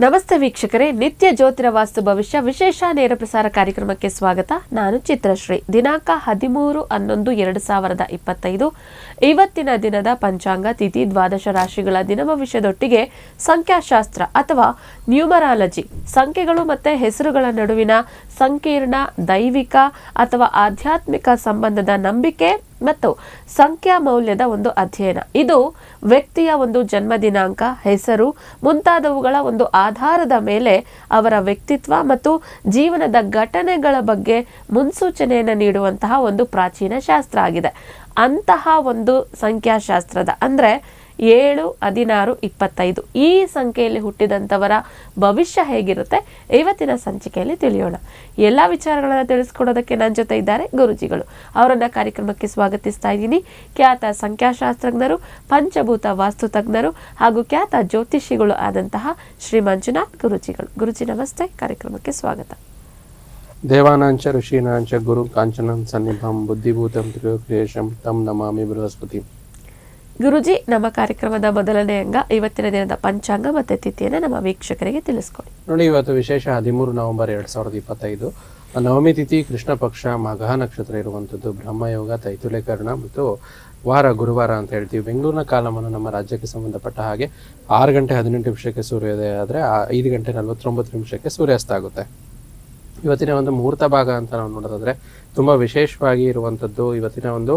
ನಮಸ್ತೆ ವೀಕ್ಷಕರೇ, ನಿತ್ಯ ಜ್ಯೋತಿರ ವಾಸ್ತು ಭವಿಷ್ಯ, ವಿಶೇಷ ನೇರ ಪ್ರಸಾರ ಕಾರ್ಯಕ್ರಮಕ್ಕೆ ಸ್ವಾಗತ. ನಾನು ಚಿತ್ರಶ್ರೀ ದಿನಾಂಕ ಹದಿಮೂರು ಹನ್ನೊಂದು ಎರಡು ಸಾವಿರದ ಇಪ್ಪತ್ತೈದು. ಇವತ್ತಿನ ದಿನದ ಪಂಚಾಂಗ, ತಿಥಿ, ದ್ವಾದಶ ರಾಶಿಗಳ ದಿನ ಭವಿಷ್ಯದೊಟ್ಟಿಗೆ ಸಂಖ್ಯಾಶಾಸ್ತ್ರ ಅಥವಾ ನ್ಯೂಮರಾಲಜಿ, ಸಂಖ್ಯೆಗಳು ಮತ್ತು ಹೆಸರುಗಳ ನಡುವಿನ ಸಂಕೀರ್ಣ, ದೈವಿಕ ಅಥವಾ ಆಧ್ಯಾತ್ಮಿಕ ಸಂಬಂಧದ ನಂಬಿಕೆ ಮತ್ತು ಸಂಖ್ಯಾ ಮೌಲ್ಯದ ಒಂದು ಅಧ್ಯಯನ. ಇದು ವ್ಯಕ್ತಿಯ ಒಂದು ಜನ್ಮ ದಿನಾಂಕ, ಹೆಸರು ಮುಂತಾದವುಗಳ ಒಂದು ಆಧಾರದ ಮೇಲೆ ಅವರ ವ್ಯಕ್ತಿತ್ವ ಮತ್ತು ಜೀವನದ ಘಟನೆಗಳ ಬಗ್ಗೆ ಮುನ್ಸೂಚನೆಯನ್ನು ನೀಡುವಂತಹ ಒಂದು ಪ್ರಾಚೀನ ಶಾಸ್ತ್ರ ಆಗಿದೆ. ಅಂತಹ ಒಂದು ಸಂಖ್ಯಾಶಾಸ್ತ್ರದ, ಅಂದರೆ ಏಳು, ಹದಿನಾರು, ಇಪ್ಪತ್ತೈದು, ಈ ಸಂಖ್ಯೆಯಲ್ಲಿ ಹುಟ್ಟಿದಂಥವರ ಭವಿಷ್ಯ ಹೇಗಿರುತ್ತೆ ಇವತ್ತಿನ ಸಂಚಿಕೆಯಲ್ಲಿ ತಿಳಿಯೋಣ. ಎಲ್ಲ ವಿಚಾರಗಳನ್ನು ತಿಳಿಸ್ಕೊಡೋದಕ್ಕೆ ನನ್ನ ಜೊತೆ ಇದ್ದಾರೆ ಗುರುಜಿಗಳು. ಅವರನ್ನ ಕಾರ್ಯಕ್ರಮಕ್ಕೆ ಸ್ವಾಗತಿಸ್ತಾ ಇದ್ದೀನಿ. ಖ್ಯಾತ ಸಂಖ್ಯಾಶಾಸ್ತ್ರಜ್ಞರು, ಪಂಚಭೂತ ವಾಸ್ತು ತಜ್ಞರು ಹಾಗೂ ಖ್ಯಾತ ಜ್ಯೋತಿಷಿಗಳು ಆದಂತಹ ಶ್ರೀ ಮಂಜುನಾಥ್ ಗುರುಜಿಗಳು. ಗುರುಜಿ, ನಮಸ್ತೆ. ಕಾರ್ಯಕ್ರಮಕ್ಕೆ ಸ್ವಾಗತ. ದೇವಾನಾಂಚ ಋಷೀನಾಂಚ ಗುರು ಕಾಂಚನಂ ಸನ್ನಿಭಂ ಬುದ್ಧಿಭೂತಂ ತ್ರಿಯೋಕ್ರಿಯೇಶಂ ತಂ ನಮಾಮಿ ಬೃಹಸ್ಪತಿ. ಗುರುಜಿ ನಮ್ಮ ಕಾರ್ಯಕ್ರಮದ ಮೊದಲನೇ ಅಂಗ ಇವತ್ತಿನ ದಿನದ ಪಂಚಾಂಗ ಮತ್ತೆ ತಿಥಿಯನ್ನು ನಮ್ಮ ವೀಕ್ಷಕರಿಗೆ ತಿಳಿಸ್ಕೊಡಿ. ನೋಡಿ ಇವತ್ತು ವಿಶೇಷ ಹದಿಮೂರು ನವೆಂಬರ್ ಎರಡ್ ಸಾವಿರದ ಇಪ್ಪತ್ತೈದು. ನವಮಿ ತಿಥಿ ಕೃಷ್ಣ ಪಕ್ಷ ಮಘ ನಕ್ಷತ್ರ ಇರುವಂಥದ್ದು. ಬ್ರಹ್ಮಯೋಗ ತೈತುಲೇಕರಣ ಮತ್ತು ವಾರ ಗುರುವಾರ ಅಂತ ಹೇಳ್ತೀವಿ. ಬೆಂಗಳೂರಿನ ಕಾಲಮಾನ ನಮ್ಮ ರಾಜ್ಯಕ್ಕೆ ಸಂಬಂಧಪಟ್ಟ ಹಾಗೆ ಆರು ಗಂಟೆ ಹದಿನೆಂಟು ನಿಮಿಷಕ್ಕೆ ಸೂರ್ಯೋದಯ ಆದರೆ ಐದು ಗಂಟೆ ನಲವತ್ತೊಂಬತ್ತು ನಿಮಿಷಕ್ಕೆ ಸೂರ್ಯಾಸ್ತ ಆಗುತ್ತೆ. ಇವತ್ತಿನ ಒಂದು ಮುಹೂರ್ತ ಭಾಗ ಅಂತ ನಾವು ನೋಡೋದಾದ್ರೆ ತುಂಬಾ ವಿಶೇಷವಾಗಿ ಇರುವಂತದ್ದು ಇವತ್ತಿನ ಒಂದು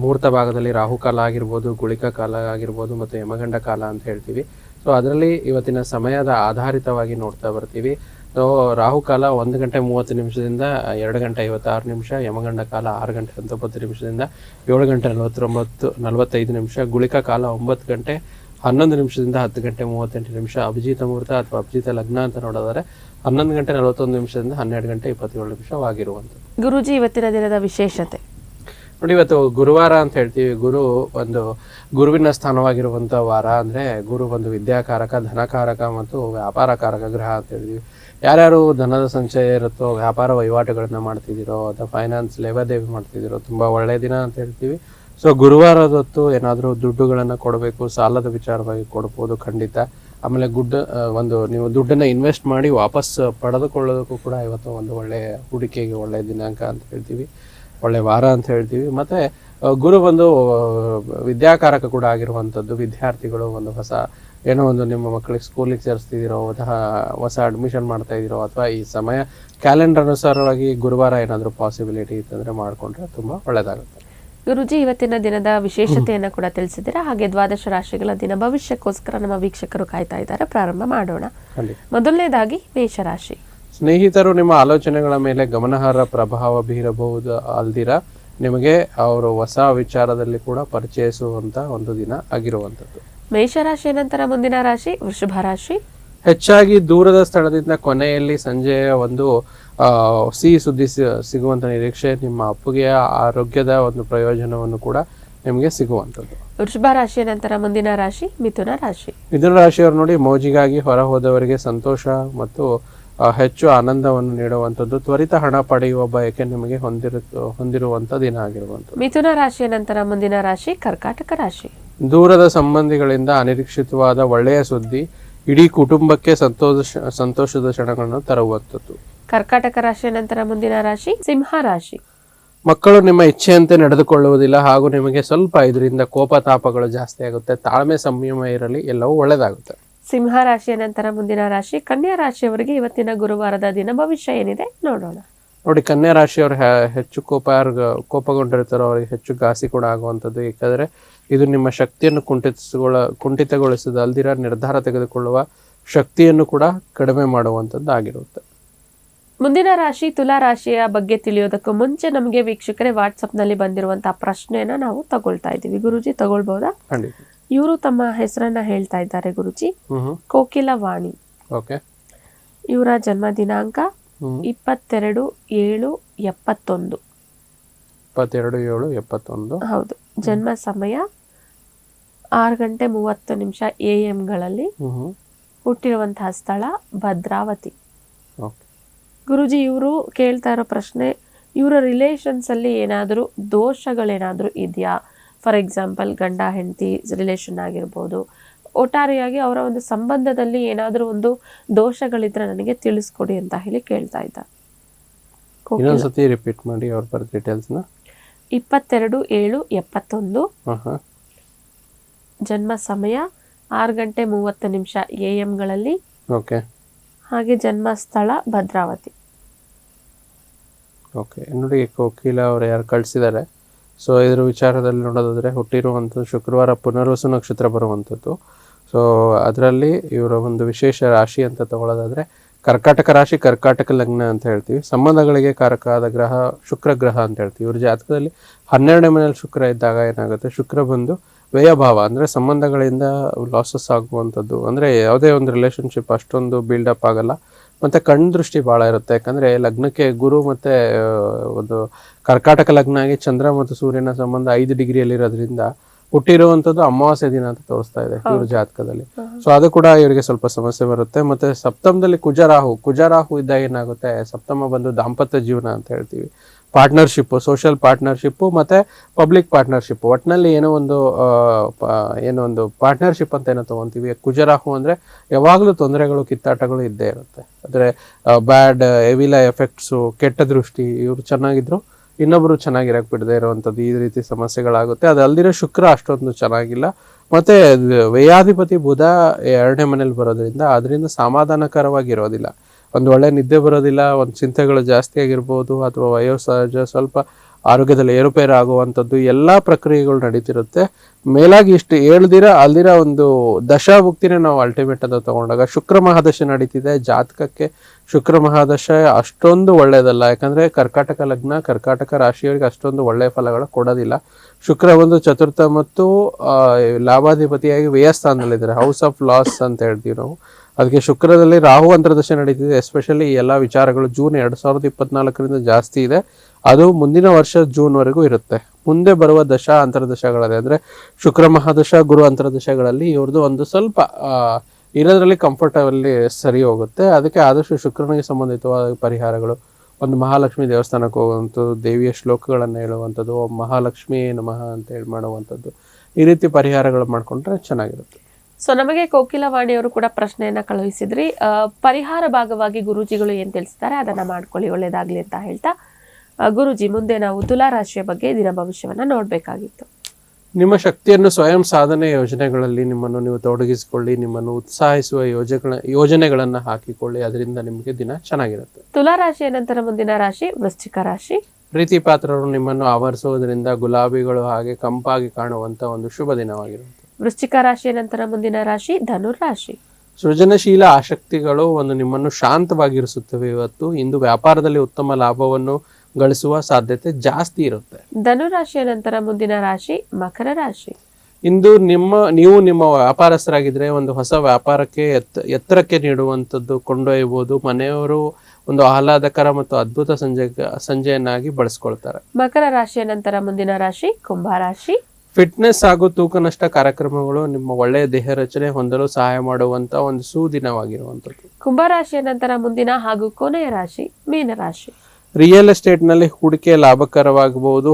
ಮುಹೂರ್ತ ಭಾಗದಲ್ಲಿ ರಾಹುಕಾಲ ಆಗಿರ್ಬೋದು, ಗುಳಿಕ ಕಾಲ ಆಗಿರ್ಬೋದು ಮತ್ತು ಯಮಗಂಡ ಕಾಲ ಅಂತ ಹೇಳ್ತೀವಿ. ಸೊ ಅದರಲ್ಲಿ ಇವತ್ತಿನ ಸಮಯದ ಆಧಾರಿತವಾಗಿ ನೋಡ್ತಾ ಬರ್ತೀವಿ. ಸೊ ರಾಹುಕಾಲ ಒಂದು ಗಂಟೆ ಮೂವತ್ತು ನಿಮಿಷದಿಂದ ಎರಡು ಗಂಟೆ ಐವತ್ತಾರು ನಿಮಿಷ, ಯಮಗಂಡ ಕಾಲ ಆರು ಗಂಟೆ ಹತ್ತೊಂಬತ್ತು ನಿಮಿಷದಿಂದ ಏಳು ಗಂಟೆ ನಲವತ್ತೊಂಬತ್ತು ನಲವತ್ತೈದು ನಿಮಿಷ, ಗುಳಿಕ ಕಾಲ ಒಂಬತ್ತು ಗಂಟೆ ಹನ್ನೊಂದು ನಿಮಿಷದಿಂದ ಹತ್ತು ಗಂಟೆ ಮೂವತ್ತೆಂಟು ನಿಮಿಷ ಅಭಿಜಿತ ಮುಹೂರ್ತ ಅಥವಾ ಅಭಿಜಿತ ಲಗ್ನ ಅಂತ ನೋಡೋದಾದ್ರೆ ಹನ್ನೊಂದು ಗಂಟೆ ನಲವತ್ತೊಂದು ನಿಮಿಷದಿಂದ ಹನ್ನೆರಡು ಗಂಟೆ ಇಪ್ಪತ್ತೇಳು ನಿಮಿಷವಾಗಿರುವಂಥದ್ದು. ಗುರುಜಿ ಇವತ್ತಿನ ದಿನದ ವಿಶೇಷತೆ? ನೋಡಿ ಇವತ್ತು ಗುರುವಾರ ಅಂತ ಹೇಳ್ತೀವಿ. ಗುರು ಒಂದು ಗುರುವಿನ ಸ್ಥಾನವಾಗಿರುವಂಥ ವಾರ ಅಂದ್ರೆ ಗುರು ಒಂದು ವಿದ್ಯಾಕಾರಕ ಧನಕಾರಕ ಮತ್ತು ವ್ಯಾಪಾರಕಾರಕ ಗ್ರಹ ಅಂತ ಹೇಳ್ತೀವಿ. ಯಾರ್ಯಾರು ಧನದ ಸಂಚಯ ಇರುತ್ತೋ ವ್ಯಾಪಾರ ವಹಿವಾಟುಗಳನ್ನ ಮಾಡ್ತಿದ್ದೀರೋ ಅಥವಾ ಫೈನಾನ್ಸ್ ಲೇವಾದೇವಿ ಮಾಡ್ತಿದ್ದೀರೋ ತುಂಬಾ ಒಳ್ಳೆಯ ದಿನ ಅಂತ ಹೇಳ್ತೀವಿ. ಸೊ ಗುರುವಾರದ ಹೊತ್ತು ಏನಾದರೂ ದುಡ್ಡುಗಳನ್ನ ಕೊಡಬೇಕು, ಸಾಲದ ವಿಚಾರವಾಗಿ ಕೊಡ್ಬೋದು, ಖಂಡಿತ. ಆಮೇಲೆ ಗುಡ್ಡ ಒಂದು ನೀವು ದುಡ್ಡನ್ನ ಇನ್ವೆಸ್ಟ್ ಮಾಡಿ ವಾಪಸ್ ಪಡೆದುಕೊಳ್ಳೋದಕ್ಕೂ ಕೂಡ ಇವತ್ತು ಒಂದು ಒಳ್ಳೆ ಹೂಡಿಕೆಗೆ ಒಳ್ಳೆ ದಿನಾಂಕ ಅಂತ ಹೇಳ್ತೀವಿ. ಒಳ್ಳೆ ವಾರ ಅಂತ ಹೇಳ್ತೀವಿ. ಮತ್ತೆ ಗುರು ಒಂದು ವಿದ್ಯಾಕಾರಕ ಕೂಡ ಆಗಿರುವಂಥದ್ದು. ವಿದ್ಯಾರ್ಥಿಗಳು ಒಂದು ಹೊಸ, ಏನೋ ಒಂದು ನಿಮ್ಮ ಮಕ್ಕಳಿಗೆ ಸ್ಕೂಲಿಗೆ ಸೇರಿಸ್ತಿದ್ದೀರೋ ಅಥವಾ ಹೊಸ ಅಡ್ಮಿಷನ್ ಮಾಡ್ತಾ ಇದ್ದೀರೋ, ಅಥವಾ ಈ ಸಮಯ ಕ್ಯಾಲೆಂಡರ್ ಅನುಸಾರವಾಗಿ ಗುರುವಾರ ಏನಾದರೂ ಪಾಸಿಬಿಲಿಟಿ ಇತ್ತಂದ್ರೆ ಮಾಡಿಕೊಂಡ್ರೆ ತುಂಬ ಒಳ್ಳೇದಾಗುತ್ತೆ. ಗುರುಜಿ ಇವತ್ತಿನ ದಿನದ ವಿಶೇಷತೆಯನ್ನು ಕೂಡ ತಿಳಿಸಿದ್ದೀರಾ? ಹಾಗೆ ದ್ವಾದಶ ರಾಶಿಗಳ ದಿನ ಭವಿಷ್ಯಕ್ಕೋಸ್ಕರ ನಮ್ಮ ವೀಕ್ಷಕರು ಕಾಯ್ತಾ ಇದ್ದಾರೆ. ಪ್ರಾರಂಭ ಮಾಡೋಣ. ಮೊದಲನೇದಾಗಿ ಮೇಷರಾಶಿ. ಸ್ನೇಹಿತರು ನಿಮ್ಮ ಆಲೋಚನೆಗಳ ಮೇಲೆ ಗಮನಾರ್ಹ ಪ್ರಭಾವ ಬೀರಬಹುದು ಅಲ್ದಿರ? ನಿಮಗೆ ಅವರು ಹೊಸ ವಿಚಾರದಲ್ಲಿ ಕೂಡ ಪರಿಚಯಿಸುವಂತ ಒಂದು ದಿನ ಆಗಿರುವಂತದ್ದು ಮೇಷರಾಶಿಯ ನಂತರ ಮುಂದಿನ ರಾಶಿ ವೃಷಭ ರಾಶಿ. ಹೆಚ್ಚಾಗಿ ದೂರದ ಸ್ಥಳದಿಂದ ಕೊನೆಯಲ್ಲಿ ಸಂಜೆಯ ಒಂದು ಸಿಹಿ ಸುದ್ದಿ ಸಿ- ಸಿಗುವಂತ ನಿರೀಕ್ಷೆ ನಿಮ್ಮ ಅಪ್ಪುಗೆಯ ಆರೋಗ್ಯದ ಒಂದು ಪ್ರಯೋಜನವನ್ನು ಕೂಡ ನಿಮಗೆ ಸಿಗುವಂಥದ್ದು. ವೃಷಭ ರಾಶಿಯ ನಂತರ ಮುಂದಿನ ರಾಶಿ ಮಿಥುನ ರಾಶಿ. ಮಿಥುನ ರಾಶಿಯವರು ನೋಡಿ ಮೋಜಿಗಾಗಿ ಹೊರ ಹೋದವರಿಗೆ ಸಂತೋಷ ಮತ್ತು ಹೆಚ್ಚು ಆನಂದವನ್ನು ನೀಡುವಂಥದ್ದು. ತ್ವರಿತ ಹಣ ಪಡೆಯುವ ಬಯಕೆ ನಿಮಗೆ ಹೊಂದಿರು ಹೊಂದಿರುವಂತ ದಿನ ಆಗಿರುವಂಥದ್ದು. ಮಿಥುನ ರಾಶಿಯ ನಂತರ ಮುಂದಿನ ರಾಶಿ ಕರ್ಕಾಟಕ ರಾಶಿ. ದೂರದ ಸಂಬಂಧಿಗಳಿಂದ ಅನಿರೀಕ್ಷಿತವಾದ ಒಳ್ಳೆಯ ಸುದ್ದಿ ಇಡೀ ಕುಟುಂಬಕ್ಕೆ ಸಂತೋಷ ಸಂತೋಷದ ಕ್ಷಣಗಳನ್ನು ತರುವಂಥದ್ದು. ಕರ್ಕಾಟಕ ರಾಶಿಯ ನಂತರ ಮುಂದಿನ ರಾಶಿ ಸಿಂಹ ರಾಶಿ. ಮಕ್ಕಳು ನಿಮ್ಮ ಇಚ್ಛೆಯಂತೆ ನಡೆದುಕೊಳ್ಳುವುದಿಲ್ಲ ಹಾಗೂ ನಿಮಗೆ ಸ್ವಲ್ಪ ಇದರಿಂದ ಕೋಪ ತಾಪಗಳು ಜಾಸ್ತಿ ಆಗುತ್ತೆ. ತಾಳ್ಮೆ ಸಂಯಮ ಇರಲಿ ಎಲ್ಲವೂ ಒಳ್ಳೆಯದಾಗುತ್ತೆ. ಸಿಂಹ ರಾಶಿಯ ನಂತರ ಮುಂದಿನ ರಾಶಿ ಕನ್ಯಾ ರಾಶಿಯವರಿಗೆ ಇವತ್ತಿನ ಗುರುವಾರದ ದಿನ ಭವಿಷ್ಯ ಏನಿದೆ ನೋಡೋಣ. ನೋಡಿ ಕನ್ಯಾ ರಾಶಿಯವರು ಹೆಚ್ಚು ಕೋಪ ಕೋಪಗೊಂಡಿರ್ತಾರೋ ಅವರಿಗೆ ಹೆಚ್ಚು ಘಾಸಿ ಕೂಡ ಆಗುವಂಥದ್ದು. ಏಕೆಂದರೆ ಇದು ನಿಮ್ಮ ಶಕ್ತಿಯನ್ನು ಕುಂಠಿತಗೊಳ ಕುಂಠಿತಗೊಳಿಸದ ಅಲ್ದಿರ ನಿರ್ಧಾರ ತೆಗೆದುಕೊಳ್ಳುವ ಶಕ್ತಿಯನ್ನು ಕೂಡ ಕಡಿಮೆ ಮಾಡುವಂಥದ್ದು ಆಗಿರುತ್ತೆ ಮುಂದಿನ ರಾಶಿ ತುಲಾ ರಾಶಿಯ ಬಗ್ಗೆ ತಿಳಿಯೋದಕ್ಕೂ ಮುಂಚೆ ನಮಗೆ ವೀಕ್ಷಕರೇ ವಾಟ್ಸಪ್ನಲ್ಲಿ ಬಂದಿರುವಂತಹ ಪ್ರಶ್ನೆಯನ್ನ ನಾವು ತಗೊಳ್ತಾ ಇದ್ದೀವಿ. ಗುರುಜಿ ತಗೊಳ್ಬಹುದಾ ಇವರು ತಮ್ಮ ಹೆಸರನ್ನ ಹೇಳ್ತಾ ಇದ್ದಾರೆ ಗುರುಜಿ. ಕೋಕಿಲ ವಾಣಿ ಇವರ ಜನ್ಮ ದಿನಾಂಕ ಇಪ್ಪತ್ತೆರಡು ಏಳು ಎಪ್ಪತ್ತೊಂದು. ಇಪ್ಪತ್ತೆರಡು ಏಳು ಎಪ್ಪತ್ತೊಂದು. ಹೌದು. ಜನ್ಮ ಸಮಯ ಆರು ಗಂಟೆ ಮೂವತ್ತು ನಿಮಿಷ ಎ ಎಂಗಳಲ್ಲಿ ಹುಟ್ಟಿರುವಂತಹ ಸ್ಥಳ ಭದ್ರಾವತಿ. ಓಕೆ. ಗುರುಜಿ ಇವರು ಕೇಳ್ತಾ ಇರೋ ಪ್ರಶ್ನೆ ಇವರ ರಿಲೇಷನ್ಸಲ್ಲಿ ಏನಾದರೂ ದೋಷಗಳೇನಾದರೂ ಇದೆಯಾ? ಫಾರ್ ಎಕ್ಸಾಂಪಲ್ ಗಂಡ ಹೆಂಡತಿ ರಿಲೇಷನ್ ಆಗಿರ್ಬೋದು. ಒಟ್ಟಾರೆಯಾಗಿ ಅವರ ಒಂದು ಸಂಬಂಧದಲ್ಲಿ ಏನಾದರೂ ಒಂದು ದೋಷಗಳಿದ್ರೆ ನನಗೆ ತಿಳಿಸ್ಕೊಡಿ ಅಂತ ಹೇಳಿ ಕೇಳ್ತಾ ಇದ್ದ. ಇನ್ನೊಂದ್ಸತಿ ರಿಪೀಟ್ ಮಾಡಿ ಅವ್ರ ಬರ್ ಡೀಟೇಲ್ಸ್ನ ಇಪ್ಪತ್ತೆರಡು ಏಳು ಎಪ್ಪತ್ತೊಂದು. ಜನ್ಮ ಸಮಯ ಆರು ಗಂಟೆ ಮೂವತ್ತು ನಿಮಿಷ ಎ ಎಂಗಳಲ್ಲಿ ಓಕೆ. ಹಾಗೆ ಜನ್ಮ ಸ್ಥಳ ಭದ್ರಾವತಿ. ಓಕೆ, ನೋಡಿ, ಕೋಕಿಲ ಅವರು ಯಾರು ಕಳಿಸಿದ್ದಾರೆ. ಸೊ ಇದ್ರ ವಿಚಾರದಲ್ಲಿ ನೋಡೋದಾದ್ರೆ ಹುಟ್ಟಿರುವಂಥದ್ದು ಶುಕ್ರವಾರ ಪುನರ್ವಸು ನಕ್ಷತ್ರ ಬರುವಂಥದ್ದು ಸೊ ಅದರಲ್ಲಿ ಇವರ ಒಂದು ವಿಶೇಷ ರಾಶಿ ಅಂತ ತಗೊಳ್ಳೋದಾದ್ರೆ ಕರ್ಕಾಟಕ ರಾಶಿ, ಕರ್ಕಾಟಕ ಲಗ್ನ ಅಂತ ಹೇಳ್ತೀವಿ. ಸಂಬಂಧಗಳಿಗೆ ಕಾರಕ ಆದ ಗ್ರಹ, ಶುಕ್ರ ಗ್ರಹ ಅಂತ ಹೇಳ್ತೀವಿ. ಇವ್ರ ಜಾತಕದಲ್ಲಿ ಹನ್ನೆರಡನೇ ಮನೆಯಲ್ಲಿ ಶುಕ್ರ ಇದ್ದಾಗ ಏನಾಗುತ್ತೆ? ಶುಕ್ರ ಬಂದು ವ್ಯಯಭಾವ, ಅಂದ್ರೆ ಸಂಬಂಧಗಳಿಂದ ಲಾಸಸ್ ಆಗುವಂಥದ್ದು ಅಂದ್ರೆ ಯಾವುದೇ ಒಂದು ರಿಲೇಶನ್ಶಿಪ್ ಅಷ್ಟೊಂದು ಬಿಲ್ಡಪ್ ಆಗಲ್ಲ. ಮತ್ತೆ ಕಣ್ ದೃಷ್ಟಿ ಬಹಳ ಇರುತ್ತೆ. ಯಾಕಂದ್ರೆ ಲಗ್ನಕ್ಕೆ ಗುರು ಮತ್ತೆ ಒಂದು ಕರ್ಕಾಟಕ ಲಗ್ನ ಆಗಿ ಚಂದ್ರ ಮತ್ತು ಸೂರ್ಯನ ಸಂಬಂಧ ಐದು ಡಿಗ್ರಿಯಲ್ಲಿ ಇರೋದ್ರಿಂದ ಹುಟ್ಟಿರುವಂತದ್ದು ಅಮಾವಾಸ್ಯ ದಿನ ಅಂತ ತೋರಿಸ್ತಾ ಇದೆ ಇವ್ರ ಜಾತಕದಲ್ಲಿ. ಸೊ ಅದು ಕೂಡ ಇವರಿಗೆ ಸ್ವಲ್ಪ ಸಮಸ್ಯೆ ಬರುತ್ತೆ. ಮತ್ತೆ ಸಪ್ತಮದಲ್ಲಿ ಕುಜರಾಹು ಕುಜರಾಹು ಇದ್ದಾಗ ಏನಾಗುತ್ತೆ ಸಪ್ತಮ ಬಂದು ದಾಂಪತ್ಯ ಜೀವನ ಅಂತ ಹೇಳ್ತೀವಿ. ಪಾರ್ಟ್ನರ್ಶಿಪ್ ಸೋಷಿಯಲ್ ಪಾರ್ಟ್ನರ್ಶಿಪ್ ಮತ್ತೆ ಪಬ್ಲಿಕ್ ಪಾರ್ಟ್ನರ್ಶಿಪ್ ಒಟ್ಟಿನಲ್ಲಿ ಏನೋ ಒಂದು ಏನೋ ಒಂದು ಪಾರ್ಟ್ನರ್ಶಿಪ್ ಅಂತ ಏನೋ ತಗೊಂತೀವಿ. ಕುಜರಾಹು ಅಂದ್ರೆ ಯಾವಾಗಲೂ ತೊಂದರೆಗಳು, ಕಿತ್ತಾಟಗಳು ಇದ್ದೇ ಇರುತ್ತೆ. ಅಂದ್ರೆ ಬ್ಯಾಡ್ ಎವಿಲ ಎಫೆಕ್ಟ್ಸು ಕೆಟ್ಟ ದೃಷ್ಟಿ, ಇವರು ಚೆನ್ನಾಗಿದ್ರು, ಇನ್ನೊಬ್ರು ಚೆನ್ನಾಗಿರಕ್ ಬಿಡದೆ ಇರುವಂತದ್ದು ಈ ರೀತಿ ಸಮಸ್ಯೆಗಳಾಗುತ್ತೆ. ಅದು ಅಲ್ದಿರೋ ಶುಕ್ರ ಅಷ್ಟೊಂದು ಚೆನ್ನಾಗಿಲ್ಲ. ಮತ್ತೆ, ವ್ಯಯಾಧಿಪತಿ ಬುಧ ಎರಡನೇ ಮನೇಲಿ ಬರೋದ್ರಿಂದ, ಅದರಿಂದ ಸಮಾಧಾನಕರವಾಗಿರೋದಿಲ್ಲ. ಒಂದು ಒಳ್ಳೆ ನಿದ್ದೆ ಬರೋದಿಲ್ಲ, ಒಂದು ಚಿಂತೆಗಳು ಜಾಸ್ತಿ ಆಗಿರ್ಬೋದು, ಅಥವಾ ವಯೋಸಹಜ, ಸ್ವಲ್ಪ ಆರೋಗ್ಯದಲ್ಲಿ ಏರುಪೇರು ಆಗುವಂಥದ್ದು ಎಲ್ಲ ಪ್ರಕ್ರಿಯೆಗಳು ನಡೀತಿರುತ್ತೆ. ಮೇಲಾಗಿ ಇಷ್ಟು ಹೇಳ್ದಿರ ಅಲ್ದಿರ ಒಂದು ದಶಾಭುಕ್ತಿನೇ ನಾವು ಅಲ್ಟಿಮೇಟ್ ಅಂತ ತಗೊಂಡಾಗ ಶುಕ್ರ ಮಹಾದಶೆ ನಡೀತಿದೆ. ಜಾತಕಕ್ಕೆ ಶುಕ್ರ ಮಹಾದಶ ಅಷ್ಟೊಂದು ಒಳ್ಳೆಯದಲ್ಲ ಯಾಕಂದರೆ ಕರ್ಕಾಟಕ ಲಗ್ನ, ಕರ್ಕಾಟಕ ರಾಶಿಯವರಿಗೆ ಅಷ್ಟೊಂದು ಒಳ್ಳೆಯ ಫಲಗಳು ಕೊಡೋದಿಲ್ಲ. ಶುಕ್ರ ಒಂದು ಚತುರ್ಥ ಮತ್ತು ಲಾಭಾಧಿಪತಿಯಾಗಿ ವ್ಯಯಸ್ಥಾನದಲ್ಲಿದ್ದಾರೆ. ಹೌಸ್ ಆಫ್ ಲಾಸ್ ಅಂತ ಹೇಳ್ತೀವಿ ನಾವು. ಅದಕ್ಕೆ ಶುಕ್ರದಲ್ಲಿ ರಾಹು ಅಂತರ್ದಶೆ ನಡೀತಿದೆ. ಎಸ್ಪೆಷಲಿ ಎಲ್ಲ ವಿಚಾರಗಳು ಜೂನ್ ಎರಡು ಸಾವಿರದ ಇಪ್ಪತ್ನಾಲ್ಕರಿಂದ ಜಾಸ್ತಿ ಇದೆ. ಅದು ಮುಂದಿನ ವರ್ಷ ಜೂನ್ ವರೆಗೂ ಇರುತ್ತೆ. ಮುಂದೆ ಬರುವ ದಶ ಅಂತರ್ದಶಗಳಲ್ಲಿ ಅಂದ್ರೆ ಶುಕ್ರ ಮಹಾದಶ, ಗುರು ಅಂತರ್ದಶಗಳಲ್ಲಿ ಇವ್ರದ್ದು ಒಂದು ಸ್ವಲ್ಪ ಇರೋದ್ರಲ್ಲಿ ಕಂಫರ್ಟಬಲ್ಲಿ ಸರಿ ಹೋಗುತ್ತೆ. ಅದಕ್ಕೆ ಆದಷ್ಟು ಶುಕ್ರನಿಗೆ ಸಂಬಂಧಿತವಾದ ಪರಿಹಾರಗಳು. ಒಂದು ಮಹಾಲಕ್ಷ್ಮಿ ದೇವಸ್ಥಾನಕ್ಕೆ ಹೋಗುವಂಥದ್ದು, ದೇವಿಯ ಶ್ಲೋಕಗಳನ್ನು ಹೇಳುವಂಥದ್ದು ಮಹಾಲಕ್ಷ್ಮಿ ನಮಃ ಅಂತ ಹೇಳಿ ಮಾಡುವಂಥದ್ದು. ಈ ರೀತಿ ಪರಿಹಾರಗಳು ಮಾಡಿಕೊಂಡ್ರೆ ಚೆನ್ನಾಗಿರುತ್ತೆ. ಸೊ ನಮಗೆ ಕೋಕಿಲವಾಣಿಯವರು ಕೂಡ ಪ್ರಶ್ನೆಯನ್ನ ಕಳುಹಿಸಿದ್ರಿ. ಪರಿಹಾರ ಭಾಗವಾಗಿ ಗುರೂಜಿಗಳು ಏನ್ ತಿಳಿಸ್ತಾರೆ? ಅದನ್ನ ಮಾಡ್ಕೊಳ್ಳಿ ಒಳ್ಳೇದಾಗ್ಲಿ ಅಂತ ಹೇಳ್ತಾ ಗುರುಜಿ ಮುಂದೆ ನಾವು ತುಲಾ ರಾಶಿಯ ಬಗ್ಗೆ ದಿನ ಭವಿಷ್ಯವನ್ನ ನೋಡ್ಬೇಕಾಗಿತ್ತು. ನಿಮ್ಮ ಶಕ್ತಿಯನ್ನು ಸ್ವಯಂ ಸಾಧನೆ ಯೋಜನೆಗಳಲ್ಲಿ ನಿಮ್ಮನ್ನು ನೀವು ತೊಡಗಿಸಿಕೊಳ್ಳಿ ನಿಮ್ಮನ್ನು ಉತ್ಸಾಹಿಸುವ ಯೋಜನೆಗಳ ಯೋಜನೆಗಳನ್ನ ಹಾಕಿಕೊಳ್ಳಿ ಅದರಿಂದ ನಿಮಗೆ ದಿನ ಚೆನ್ನಾಗಿರುತ್ತೆ. ತುಲಾ ರಾಶಿಯ ನಂತರ ಮುಂದಿನ ರಾಶಿ ವೃಶ್ಚಿಕ ರಾಶಿ. ಪ್ರೀತಿ ಪಾತ್ರರು ನಿಮ್ಮನ್ನು ಆವರಿಸುವುದರಿಂದ ಗುಲಾಬಿಗಳು ಹಾಗೆ ಕಂಪಾಗಿ ಕಾಣುವಂತ ಒಂದು ಶುಭ ದಿನವಾಗಿರುತ್ತೆ. ವೃಶ್ಚಿಕ ರಾಶಿಯ ನಂತರ ಮುಂದಿನ ರಾಶಿ ಧನು ರಾಶಿ. ಸೃಜನಶೀಲ ಆಸಕ್ತಿಗಳು ಒಂದು ನಿಮ್ಮನ್ನು ಶಾಂತವಾಗಿರಿಸುತ್ತವೆ. ಇವತ್ತು ಇಂದು ವ್ಯಾಪಾರದಲ್ಲಿ ಉತ್ತಮ ಲಾಭವನ್ನು ಗಳಿಸುವ ಸಾಧ್ಯತೆ ಜಾಸ್ತಿ ಇರುತ್ತೆ. ಧನು ರಾಶಿಯ ನಂತರ ಮುಂದಿನ ರಾಶಿ ಮಕರ ರಾಶಿ. ಇಂದು ನಿಮ್ಮ ನೀವು ನಿಮ್ಮ ವ್ಯಾಪಾರಸ್ಥರಾಗಿದ್ರೆ ಒಂದು ಹೊಸ ವ್ಯಾಪಾರಕ್ಕೆ ಎತ್ತ ಎತ್ತರಕ್ಕೆ ನೀಡುವಂಥದ್ದು ಕೊಂಡೊಯ್ಯಬಹುದು. ಮನೆಯವರು ಒಂದು ಆಹ್ಲಾದಕರ ಮತ್ತು ಅದ್ಭುತ ಸಂಜೆ ಸಂಜೆಯನ್ನಾಗಿ ಬಳಸ್ಕೊಳ್ತಾರೆ. ಮಕರ ರಾಶಿಯ ನಂತರ ಮುಂದಿನ ರಾಶಿ ಕುಂಭ ರಾಶಿ. ಫಿಟ್ನೆಸ್ ಹಾಗೂ ತೂಕ ನಷ್ಟ ಕಾರ್ಯಕ್ರಮಗಳು ನಿಮ್ಮ ಒಳ್ಳೆಯ ದೇಹ ರಚನೆ ಹೊಂದಲು ಸಹಾಯ ಮಾಡುವಂತ ಒಂದು ಸುದಿನವಾಗಿರುವಂತದ್ದು ಕುಂಭರಾಶಿಯ ನಂತರ ಮುಂದಿನ ಹಾಗೂ ಕೊನೆಯ ರಾಶಿ ಮೀನ ರಾಶಿ. ರಿಯಲ್ ಎಸ್ಟೇಟ್ನಲ್ಲಿ ಹೂಡಿಕೆ ಲಾಭಕರವಾಗಬಹುದು.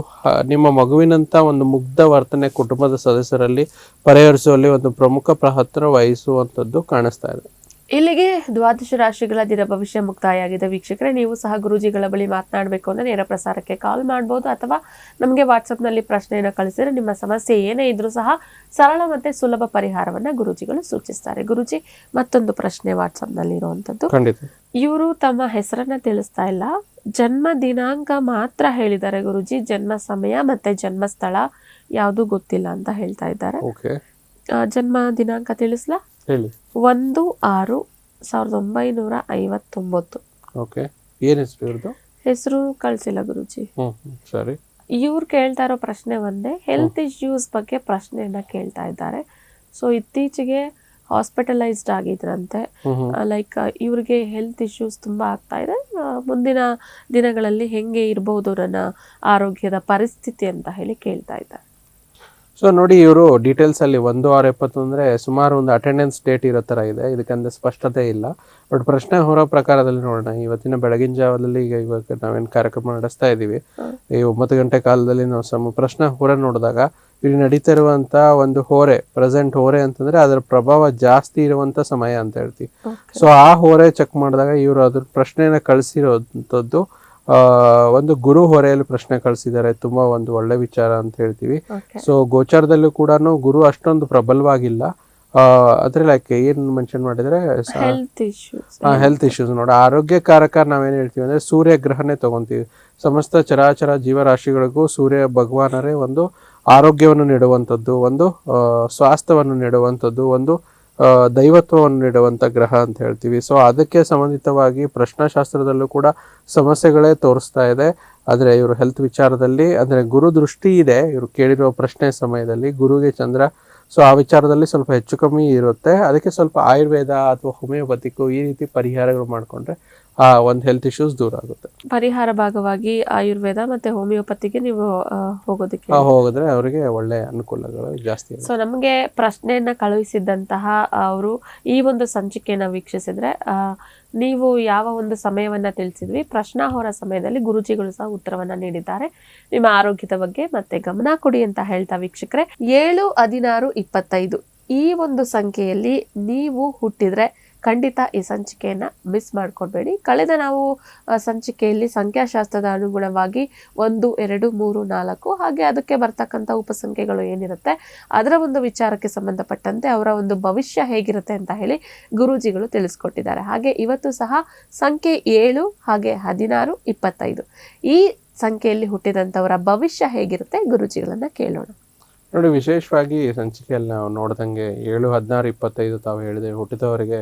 ನಿಮ್ಮ ಮಗುವಿನಂತ ಒಂದು ಮುಗ್ಧ ವರ್ತನೆ ಕುಟುಂಬದ ಸದಸ್ಯರಲ್ಲಿ ಪರಿಹರಿಸುವಲ್ಲಿ ಒಂದು ಪ್ರಮುಖ ಪ್ರಹತ್ರ ವಹಿಸುವಂತದ್ದು ಕಾಣಿಸ್ತಾ ಇದೆ. ಇಲ್ಲಿಗೆ ದ್ವಾದಶ ರಾಶಿಗಳ ದಿನ ಭವಿಷ್ಯ ಮುಕ್ತಾಯ ಆಗಿದೆ ವೀಕ್ಷಕರೇ ನೀವು ಸಹ ಗುರುಜಿಗಳ ಬಳಿ ಮಾತನಾಡಬೇಕು ಅಂದರೆ ನೇರ ಪ್ರಸಾರಕ್ಕೆ ಕಾಲ್ ಮಾಡ್ಬೋದು ಅಥವಾ ನಮಗೆ ವಾಟ್ಸಪ್ನಲ್ಲಿ ಪ್ರಶ್ನೆಯನ್ನು ಕಳಿಸಿದ್ರೆ ನಿಮ್ಮ ಸಮಸ್ಯೆ ಏನೇ ಇದ್ರೂ ಸಹ ಸರಳ ಮತ್ತೆ ಸುಲಭ ಪರಿಹಾರವನ್ನ ಗುರುಜಿಗಳು ಸೂಚಿಸ್ತಾರೆ. ಗುರುಜಿ ಮತ್ತೊಂದು ಪ್ರಶ್ನೆ ವಾಟ್ಸಪ್ನಲ್ಲಿ ಇರುವಂತದ್ದು. ಖಂಡಿತ. ಇವರು ತಮ್ಮ ಹೆಸರನ್ನ ತಿಳಿಸ್ತಾ ಇಲ್ಲ. ಜನ್ಮ ದಿನಾಂಕ ಮಾತ್ರ ಹೇಳಿದ್ದಾರೆ ಗುರುಜಿ. ಜನ್ಮ ಸಮಯ ಮತ್ತೆ ಜನ್ಮ ಸ್ಥಳ ಯಾವುದು ಗೊತ್ತಿಲ್ಲ ಅಂತ ಹೇಳ್ತಾ ಇದ್ದಾರೆ. ಜನ್ಮ ದಿನಾಂಕ ತಿಳಿಸ್ಲಾ? ಹೇಳಿ. ಒಂದು ಆರು ಸಾವಿರದ ಒಂಬೈನೂರ ಐವತ್ತೊಂಬತ್ತು. ಓಕೆ. ಏನು ಹೆಸರು ಇವ್ರದ್ದು ಹೆಸರು ಕಳ್ಸಿಲ್ಲ ಗುರುಜಿ. ಸರಿ. ಇವ್ರು ಕೇಳ್ತಾ ಇರೋ ಪ್ರಶ್ನೆ ಒಂದೇ. ಹೆಲ್ತ್ ಇಶ್ಯೂಸ್ ಬಗ್ಗೆ ಪ್ರಶ್ನೆಯನ್ನ ಕೇಳ್ತಾ ಇದ್ದಾರೆ. ಸೊ ಇತ್ತೀಚೆಗೆ ಹಾಸ್ಪಿಟಲೈಸ್ಡ್ ಆಗಿದ್ರಂತೆ. ಲೈಕ್ ಇವ್ರಿಗೆ ಹೆಲ್ತ್ ಇಶ್ಯೂಸ್ ತುಂಬಾ ಆಗ್ತಾ ಇದೆ. ಮುಂದಿನ ದಿನಗಳಲ್ಲಿ ಹೆಂಗೆ ಇರಬಹುದು ನನ್ನ ಆರೋಗ್ಯದ ಪರಿಸ್ಥಿತಿ ಅಂತ ಹೇಳಿ ಕೇಳ್ತಾ ಇದ್ದಾರೆ. ಸೊ ನೋಡಿ ಇವರು ಡೀಟೇಲ್ಸ್ ಅಲ್ಲಿ ಒಂದು ಆರು ಎಪ್ಪತ್ತು ಅಂದ್ರೆ ಸುಮಾರು ಒಂದು ಅಟೆಂಡೆನ್ಸ್ ಡೇಟ್ ಇರೋ ತರ ಇದೆ. ಇದಕ್ಕಂದ್ರೆ ಸ್ಪಷ್ಟತೆ ಇಲ್ಲ. ಬಟ್ ಪ್ರಶ್ನೆ ಹೊರ ಪ್ರಕಾರದಲ್ಲಿ ನೋಡೋಣ. ಇವತ್ತಿನ ಬೆಳಗಿನ ಜಾವದಲ್ಲಿ ಈಗ ಇವಾಗ ನಾವೇನು ಕಾರ್ಯಕ್ರಮ ನಡೆಸ್ತಾ ಇದ್ದೀವಿ. ಈ ಒಂಬತ್ತು ಗಂಟೆ ಕಾಲದಲ್ಲಿ ನಾವು ಸಮ ಪ್ರಶ್ನೆ ಹೊರ ನೋಡಿದಾಗ ಇಲ್ಲಿ ನಡೀತಾ ಇರುವಂತ ಒಂದು ಹೋರೆ ಪ್ರೆಸೆಂಟ್ ಹೋರೆ ಅಂತಂದ್ರೆ ಅದರ ಪ್ರಭಾವ ಜಾಸ್ತಿ ಇರುವಂತ ಸಮಯ ಅಂತ ಹೇಳ್ತೀವಿ. ಸೊ ಆ ಹೋರೆ ಚೆಕ್ ಮಾಡಿದಾಗ ಇವರು ಅದ್ರ ಪ್ರಶ್ನೆನ ಕಳಿಸಿರೋಂಥದ್ದು ಒಂದು ಗುರು ಹೊರೆಯಲ್ಲಿ ಪ್ರಶ್ನೆ ಕಳಿಸಿದ್ದಾರೆ. ತುಂಬಾ ಒಂದು ಒಳ್ಳೆ ವಿಚಾರ ಅಂತ ಹೇಳ್ತೀವಿ. ಸೊ ಗೋಚಾರದಲ್ಲೂ ಕೂಡ ಗುರು ಅಷ್ಟೊಂದು ಪ್ರಬಲವಾಗಿಲ್ಲ. ಅದ್ರ ಲೈಕ್ ಏನ್ ಮೆನ್ಷನ್ ಮಾಡಿದ್ರೆ ಹೆಲ್ತ್ ಇಶ್ಯೂಸ್ ನೋಡಿ. ಆರೋಗ್ಯಕಾರಕ ನಾವೇನ್ ಹೇಳ್ತೀವಿ ಅಂದ್ರೆ ಸೂರ್ಯ ಗ್ರಹನೇ ತಗೊಂತೀವಿ. ಸಮಸ್ತ ಚರಾಚರ ಜೀವರಾಶಿಗಳಿಗೂ ಸೂರ್ಯ ಭಗವಾನರೇ ಒಂದು ಆರೋಗ್ಯವನ್ನು ನೀಡುವಂಥದ್ದು ಒಂದು ಸ್ವಾಸ್ಥ್ಯವನ್ನು ನೀಡುವಂಥದ್ದು ಒಂದು ದೈವತ್ವವನ್ನು ನೀಡುವಂಥ ಗ್ರಹ ಅಂತ ಹೇಳ್ತೀವಿ. ಸೊ ಅದಕ್ಕೆ ಸಂಬಂಧಿತವಾಗಿ ಪ್ರಶ್ನಾಶಾಸ್ತ್ರದಲ್ಲೂ ಕೂಡ ಸಮಸ್ಯೆಗಳೇ ತೋರಿಸ್ತಾ ಇದೆ. ಆದರೆ ಇವರು ಹೆಲ್ತ್ ವಿಚಾರದಲ್ಲಿ, ಅಂದರೆ ಗುರು ದೃಷ್ಟಿ ಇದೆ, ಇವರು ಕೇಳಿರುವ ಪ್ರಶ್ನೆ ಸಮಯದಲ್ಲಿ, ಗುರುಗೆ ಚಂದ್ರ. ಸೊ ಆ ವಿಚಾರದಲ್ಲಿ ಸ್ವಲ್ಪ ಹೆಚ್ಚು ಕಮ್ಮಿ ಇರುತ್ತೆ. ಅದಕ್ಕೆ ಸ್ವಲ್ಪ ಆಯುರ್ವೇದ ಅಥವಾ ಹೋಮಿಯೋಪತಿಕ್ಕು ಈ ರೀತಿ ಪರಿಹಾರಗಳು ಮಾಡ್ಕೊಂಡ್ರೆ ಆ ಒಂದು ಹೆಲ್ತ್ ಇಶ್ಯೂಸ್ ದೂರ ಆಗುತ್ತೆ. ಪರಿಹಾರ ಭಾಗವಾಗಿ ಆಯುರ್ವೇದ ಮತ್ತೆ ಹೋಮಿಯೋಪತಿಗೆ ನೀವು ಆ, ಹೋಗೋದಕ್ಕೆ ಆ ಹೋಗಿದ್ರೆ ಅವರಿಗೆ ಒಳ್ಳೆ ಅನುಕೂಲಗಳು ಜಾಸ್ತಿ ಇರುತ್ತೆ ಸೊ ನಮಗೆ ಪ್ರಶ್ನೆಯನ್ನ ಕಳುಹಿಸಿದಂತಹ ಅವರು ಈ ಒಂದು ಸಂಚಿಕೆಯನ್ನ ವೀಕ್ಷಿಸಿದ್ರೆ ಆ, ನೀವು ಯಾವ ಒಂದು ಸಮಯವನ್ನ ತಿಳಿಸಿದ್ವಿ ಪ್ರಶ್ನಾಹೋರ ಸಮಯದಲ್ಲಿ ಗುರುಜಿಗಳು ಸಹ ಉತ್ತರವನ್ನ ನೀಡಿದ್ದಾರೆ. ನಿಮ್ಮ ಆರೋಗ್ಯದ ಬಗ್ಗೆ ಮತ್ತೆ ಗಮನ ಕೊಡಿ ಅಂತ ಹೇಳ್ತಾ ವೀಕ್ಷಕರೇ ಏಳು ಹದಿನಾರು ಇಪ್ಪತ್ತೈದು ಈ ಒಂದು ಸಂಖ್ಯೆಯಲ್ಲಿ ನೀವು ಹುಟ್ಟಿದ್ರೆ ಖಂಡಿತ ಈ ಸಂಚಿಕೆಯನ್ನು ಮಿಸ್ ಮಾಡ್ಕೊಡ್ಬೇಡಿ. ಕಳೆದ ನಾವು ಸಂಚಿಕೆಯಲ್ಲಿ ಸಂಖ್ಯಾಶಾಸ್ತ್ರದ ಅನುಗುಣವಾಗಿ ಒಂದು, ಎರಡು, ಮೂರು, ನಾಲ್ಕು ಹಾಗೆ ಅದಕ್ಕೆ ಬರ್ತಕ್ಕಂಥ ಉಪಸಂಖ್ಯೆಗಳು ಏನಿರುತ್ತೆ, ಅದರ ಒಂದು ವಿಚಾರಕ್ಕೆ ಸಂಬಂಧಪಟ್ಟಂತೆ ಅವರ ಒಂದು ಭವಿಷ್ಯ ಹೇಗಿರುತ್ತೆ ಅಂತ ಹೇಳಿ ಗುರೂಜಿಗಳು ತಿಳಿಸ್ಕೊಟ್ಟಿದ್ದಾರೆ. ಹಾಗೆ ಇವತ್ತು ಸಹ ಸಂಖ್ಯೆ ಏಳು ಹಾಗೆ ಹದಿನಾರು, ಇಪ್ಪತ್ತೈದು. ಈ ಸಂಖ್ಯೆಯಲ್ಲಿ ಹುಟ್ಟಿದಂಥವರ ಭವಿಷ್ಯ ಹೇಗಿರುತ್ತೆ ಗುರೂಜಿಗಳನ್ನು ಕೇಳೋಣ. ನೋಡಿ, ವಿಶೇಷವಾಗಿ ಸಂಚಿಕೆಯಲ್ಲಿ ನಾವು ನೋಡ್ದಂಗೆ ಏಳು, ಹದಿನಾರು, ಇಪ್ಪತ್ತೈದು ತಾವು ಹೇಳಿದೆ ಹುಟ್ಟಿದವರಿಗೆ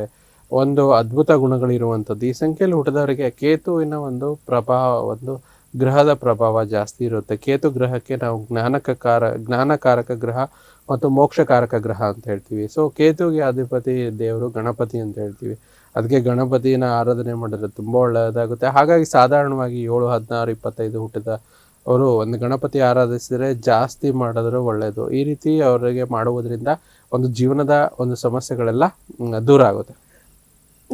ಒಂದು ಅದ್ಭುತ ಗುಣಗಳಿರುವಂಥದ್ದು. ಈ ಸಂಖ್ಯೆಯಲ್ಲಿ ಹುಟ್ಟಿದವರಿಗೆ ಕೇತುವಿನ ಒಂದು ಪ್ರಭಾವ, ಒಂದು ಗ್ರಹದ ಪ್ರಭಾವ ಜಾಸ್ತಿ ಇರುತ್ತೆ. ಕೇತು ಗ್ರಹಕ್ಕೆ ನಾವು ಜ್ಞಾನಕಕಾರ, ಜ್ಞಾನಕಾರಕ ಗ್ರಹ ಮತ್ತು ಮೋಕ್ಷಕಾರಕ ಗ್ರಹ ಅಂತ ಹೇಳ್ತೀವಿ. ಸೊ ಕೇತುವಿಗೆ ಅಧಿಪತಿ ದೇವರು ಗಣಪತಿ ಅಂತ ಹೇಳ್ತೀವಿ. ಅದಕ್ಕೆ ಗಣಪತಿನ ಆರಾಧನೆ ಮಾಡಿದ್ರೆ ತುಂಬ ಒಳ್ಳೆಯದಾಗುತ್ತೆ. ಹಾಗಾಗಿ ಸಾಧಾರಣವಾಗಿ ಏಳು, ಹದಿನಾರು, ಇಪ್ಪತ್ತೈದು ಹುಟ್ಟಿದ ಅವರು ಒಂದು ಗಣಪತಿ ಆರಾಧಿಸಿದ್ರೆ ಜಾಸ್ತಿ ಮಾಡಿದ್ರೆ ಒಳ್ಳೆಯದು. ಈ ರೀತಿ ಅವರಿಗೆ ಮಾಡುವುದರಿಂದ ಒಂದು ಜೀವನದ ಒಂದು ಸಮಸ್ಯೆಗಳೆಲ್ಲ ದೂರ ಆಗುತ್ತೆ.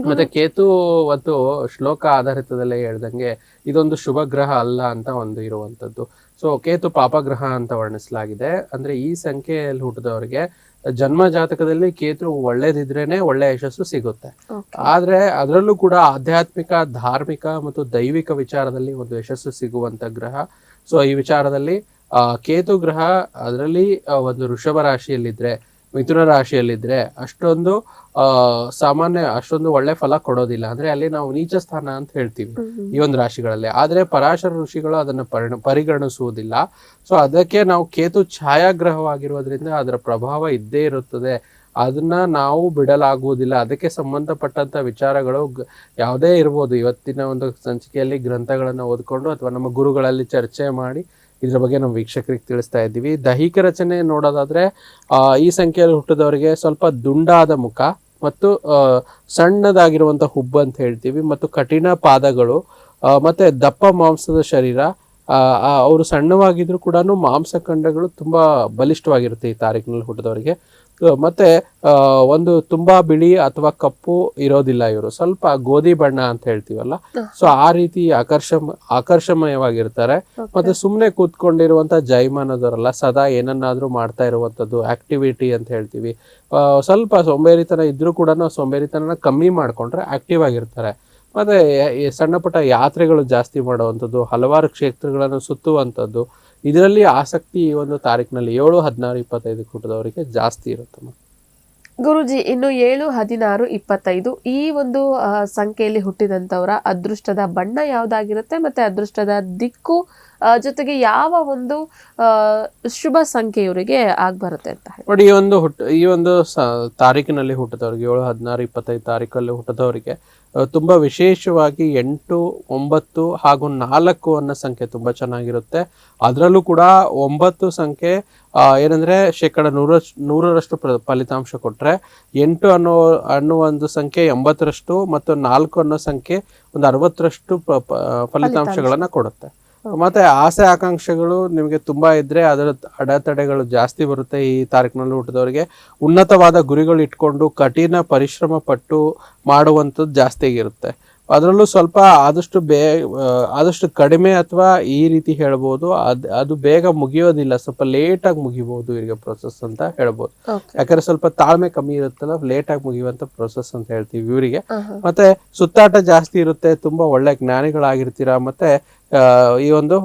ಮತ್ತೆ ಕೇತು ಮತ್ತು ಶ್ಲೋಕ ಆಧಾರಿತದಲ್ಲೇ ಹೇಳ್ದಂಗೆ ಇದೊಂದು ಶುಭ ಗ್ರಹ ಅಲ್ಲ ಅಂತ ಒಂದು ಇರುವಂತದ್ದು. ಸೊ ಕೇತು ಪಾಪಗ್ರಹ ಅಂತ ವರ್ಣಿಸಲಾಗಿದೆ. ಅಂದ್ರೆ ಈ ಸಂಖ್ಯೆಯಲ್ಲಿ ಹುಟ್ಟಿದವರಿಗೆ ಜನ್ಮ ಜಾತಕದಲ್ಲಿ ಕೇತು ಒಳ್ಳೇದಿದ್ರೇನೆ ಒಳ್ಳೆ ಯಶಸ್ಸು ಸಿಗುತ್ತೆ. ಆದ್ರೆ ಅದರಲ್ಲೂ ಕೂಡ ಆಧ್ಯಾತ್ಮಿಕ ಧಾರ್ಮಿಕ ಮತ್ತು ದೈವಿಕ ವಿಚಾರದಲ್ಲಿ ಒಂದು ಯಶಸ್ಸು ಸಿಗುವಂತ ಗ್ರಹ. ಸೊ ಈ ವಿಚಾರದಲ್ಲಿ ಆ ಕೇತು ಗ್ರಹ ಅದರಲ್ಲಿ ಒಂದು ಋಷಭ ರಾಶಿಯಲ್ಲಿದ್ರೆ ಮಿಥುನ ರಾಶಿಯಲ್ಲಿದ್ರೆ ಅಷ್ಟೊಂದು ಆ ಸಾಮಾನ್ಯ ಅಷ್ಟೊಂದು ಒಳ್ಳೆ ಫಲ ಕೊಡೋದಿಲ್ಲ. ಅಂದ್ರೆ ಅಲ್ಲಿ ನಾವು ನೀಚ ಸ್ಥಾನ ಅಂತ ಹೇಳ್ತೀವಿ ಈ ಒಂದು ರಾಶಿಗಳಲ್ಲಿ. ಆದ್ರೆ ಪರಾಶರ ಋಷಿಗಳು ಅದನ್ನ ಪರಿಣ ಪರಿಗಣಿಸುವುದಿಲ್ಲ. ಸೊ ಅದಕ್ಕೆ ನಾವು ಕೇತು ಛಾಯಾಗ್ರಹವಾಗಿರೋದ್ರಿಂದ ಅದರ ಪ್ರಭಾವ ಇದ್ದೇ ಇರುತ್ತದೆ. ಅದನ್ನ ನಾವು ಬಿಡಲಾಗುವುದಿಲ್ಲ. ಅದಕ್ಕೆ ಸಂಬಂಧಪಟ್ಟಂತ ವಿಚಾರಗಳು ಯಾವುದೇ ಇರ್ಬೋದು. ಇವತ್ತಿನ ಒಂದು ಸಂಚಿಕೆಯಲ್ಲಿ ಗ್ರಂಥಗಳನ್ನ ಓದ್ಕೊಂಡು ಅಥವಾ ನಮ್ಮ ಗುರುಗಳಲ್ಲಿ ಚರ್ಚೆ ಮಾಡಿ ಇದ್ರ ಬಗ್ಗೆ ನಮ್ಮ ವೀಕ್ಷಕರಿಗೆ ತಿಳಿಸ್ತಾ ಇದ್ದೀವಿ. ದೈಹಿಕ ರಚನೆ ನೋಡೋದಾದ್ರೆ ಈ ಸಂಖ್ಯೆಯಲ್ಲಿ ಹುಟ್ಟಿದವರಿಗೆ ಸ್ವಲ್ಪ ದುಂಡಾದ ಮುಖ ಮತ್ತು ಸಣ್ಣದಾಗಿರುವಂಥ ಹುಬ್ಬು ಅಂತ ಹೇಳ್ತೀವಿ ಮತ್ತು ಕಠಿಣ ಪಾದಗಳು ಮತ್ತು ದಪ್ಪ ಮಾಂಸದ ಶರೀರ ಅವರು ಸಣ್ಣವಾಗಿದ್ರು ಕೂಡ ಮಾಂಸಖಂಡಗಳು ತುಂಬಾ ಬಲಿಷ್ಠವಾಗಿರುತ್ತೆ ಈ ತಾರೀಕಿನಲ್ಲಿ ಹುಟ್ಟಿದವರಿಗೆ. ಮತ್ತೆ ಒಂದು ತುಂಬಾ ಬಿಳಿ ಅಥವಾ ಕಪ್ಪು ಇರೋದಿಲ್ಲ ಇವರು. ಸ್ವಲ್ಪ ಗೋಧಿ ಬಣ್ಣ ಅಂತ ಹೇಳ್ತೀವಲ್ಲ? ಸೊ ಆ ರೀತಿ ಆಕರ್ಷ ಆಕರ್ಷಮಯವಾಗಿರ್ತಾರೆ. ಮತ್ತೆ ಸುಮ್ಮನೆ ಕೂತ್ಕೊಂಡಿರುವಂತ ಜೈಮಾನದವರಲ್ಲ ಸದಾ ಏನನ್ನಾದ್ರೂ ಮಾಡ್ತಾ ಇರುವಂತದ್ದು ಆಕ್ಟಿವಿಟಿ ಅಂತ ಹೇಳ್ತೀವಿ. ಸ್ವಲ್ಪ ಸೋಂಬೇರಿತನ ಇದ್ರೂ ಕೂಡ ಸೋಂಬೇರಿತನ ಕಮ್ಮಿ ಮಾಡ್ಕೊಂಡ್ರೆ ಆಕ್ಟಿವ್ ಆಗಿರ್ತಾರೆ. ಮತ್ತೆ ಸಣ್ಣ ಪುಟ್ಟ ಯಾತ್ರೆಗಳು ಜಾಸ್ತಿ ಮಾಡುವಂಥದ್ದು ಹಲವಾರು ಕ್ಷೇತ್ರಗಳನ್ನು ಸುತ್ತುವಂಥದ್ದು ಇದರಲ್ಲಿ ಆಸಕ್ತಿ ಈ ಒಂದು ತಾರೀಕಿನಲ್ಲಿ ಏಳು ಹದಿನಾರು ಇಪ್ಪತ್ತೈದು ಕೂಟದವರಿಗೆ ಜಾಸ್ತಿ ಇರುತ್ತೆ ಗುರುಜಿ ಇನ್ನು ಏಳು ಹದಿನಾರು ಇಪ್ಪತ್ತೈದು ಈ ಒಂದು ಸಂಖ್ಯೆಯಲ್ಲಿ ಹುಟ್ಟಿದಂಥವರ ಅದೃಷ್ಟದ ಬಣ್ಣ ಯಾವುದಾಗಿರುತ್ತೆ ಮತ್ತೆ ಅದೃಷ್ಟದ ದಿಕ್ಕು ಜೊತೆಗೆ ಯಾವ ಒಂದು ಶುಭ ಸಂಖ್ಯೆ ಇವರಿಗೆ ಆಗ್ಬರುತ್ತೆ ಅಂತ ನೋಡಿ ಈ ಒಂದು ಹುಟ್ಟು ಈ ಒಂದು ಸ- ತಾರೀಕಿನಲ್ಲಿ ಹುಟ್ಟಿದವ್ರಿಗೆ ಏಳು ಹದಿನಾರು ಇಪ್ಪತ್ತೈದು ತಾರೀಕಲ್ಲಿ ಹುಟ್ಟಿದವರಿಗೆ ತುಂಬಾ ವಿಶೇಷವಾಗಿ ಎಂಟು ಒಂಬತ್ತು ಹಾಗೂ ನಾಲ್ಕು ಅನ್ನೋ ಸಂಖ್ಯೆ ತುಂಬಾ ಚೆನ್ನಾಗಿರುತ್ತೆ. ಅದರಲ್ಲೂ ಕೂಡ ಒಂಬತ್ತು ಸಂಖ್ಯೆ ಏನಂದರೆ ಏನಂದ್ರೆ ಶೇಕಡ ನೂರ ನೂರರಷ್ಟು ಪ್ರ- ಫಲಿತಾಂಶ ಕೊಟ್ಟರೆ ಎಂಟು ಅನ್ನೋ ಅನ್ನೋ ಒಂದು ಸಂಖ್ಯೆ ಎಂಬತ್ತರಷ್ಟು ಮತ್ತು ನಾಲ್ಕು ಅನ್ನೋ ಸಂಖ್ಯೆ ಒಂದು ಅರವತ್ತರಷ್ಟು ಫಲಿತಾಂಶಗಳನ್ನ ಕೊಡುತ್ತೆ. ಮತ್ತೆ ಆಸೆ ಆಕಾಂಕ್ಷೆಗಳು ನಿಮಗೆ ತುಂಬಾ ಇದ್ರೆ ಅದರ ಅಡೆತಡೆಗಳು ಜಾಸ್ತಿ ಬರುತ್ತೆ ಈ ತಾರೀಕಿನಲ್ಲಿ ಹುಟ್ಟಿದವರಿಗೆ. ಉನ್ನತವಾದ ಗುರಿಗಳು ಇಟ್ಕೊಂಡು ಕಠಿಣ ಪರಿಶ್ರಮ ಪಟ್ಟು ಮಾಡುವಂಥದ್ದು ಜಾಸ್ತಿ ಇರುತ್ತೆ ಅದರಲ್ಲೂ ಸ್ವಲ್ಪ ಆದಷ್ಟು ಬೇ ಆದಷ್ಟು ಕಡಿಮೆ ಅಥವಾ ಈ ರೀತಿ ಹೇಳ್ಬೋದು. ಅದು ಅದು ಬೇಗ ಮುಗಿಯೋದಿಲ್ಲ. ಸ್ವಲ್ಪ ಲೇಟಾಗಿ ಆಗಿ ಮುಗಿಬಹುದು ಇವರಿಗೆ ಪ್ರೊಸೆಸ್ ಅಂತ ಹೇಳ್ಬೋದು. ಯಾಕಂದ್ರೆ ಸ್ವಲ್ಪ ತಾಳ್ಮೆ ಕಮ್ಮಿ ಇರುತ್ತಲ್ಲ ಲೇಟ್ ಆಗಿ ಮುಗಿಯುವಂತ ಪ್ರೊಸೆಸ್ ಅಂತ ಹೇಳ್ತೀವಿ ಇವರಿಗೆ. ಮತ್ತೆ ಸುತ್ತಾಟ ಜಾಸ್ತಿ ಇರುತ್ತೆ. ತುಂಬಾ ಒಳ್ಳೆ ಜ್ಞಾನಿಗಳಾಗಿರ್ತೀರಾ. ಮತ್ತೆ ಈ ಒಂದು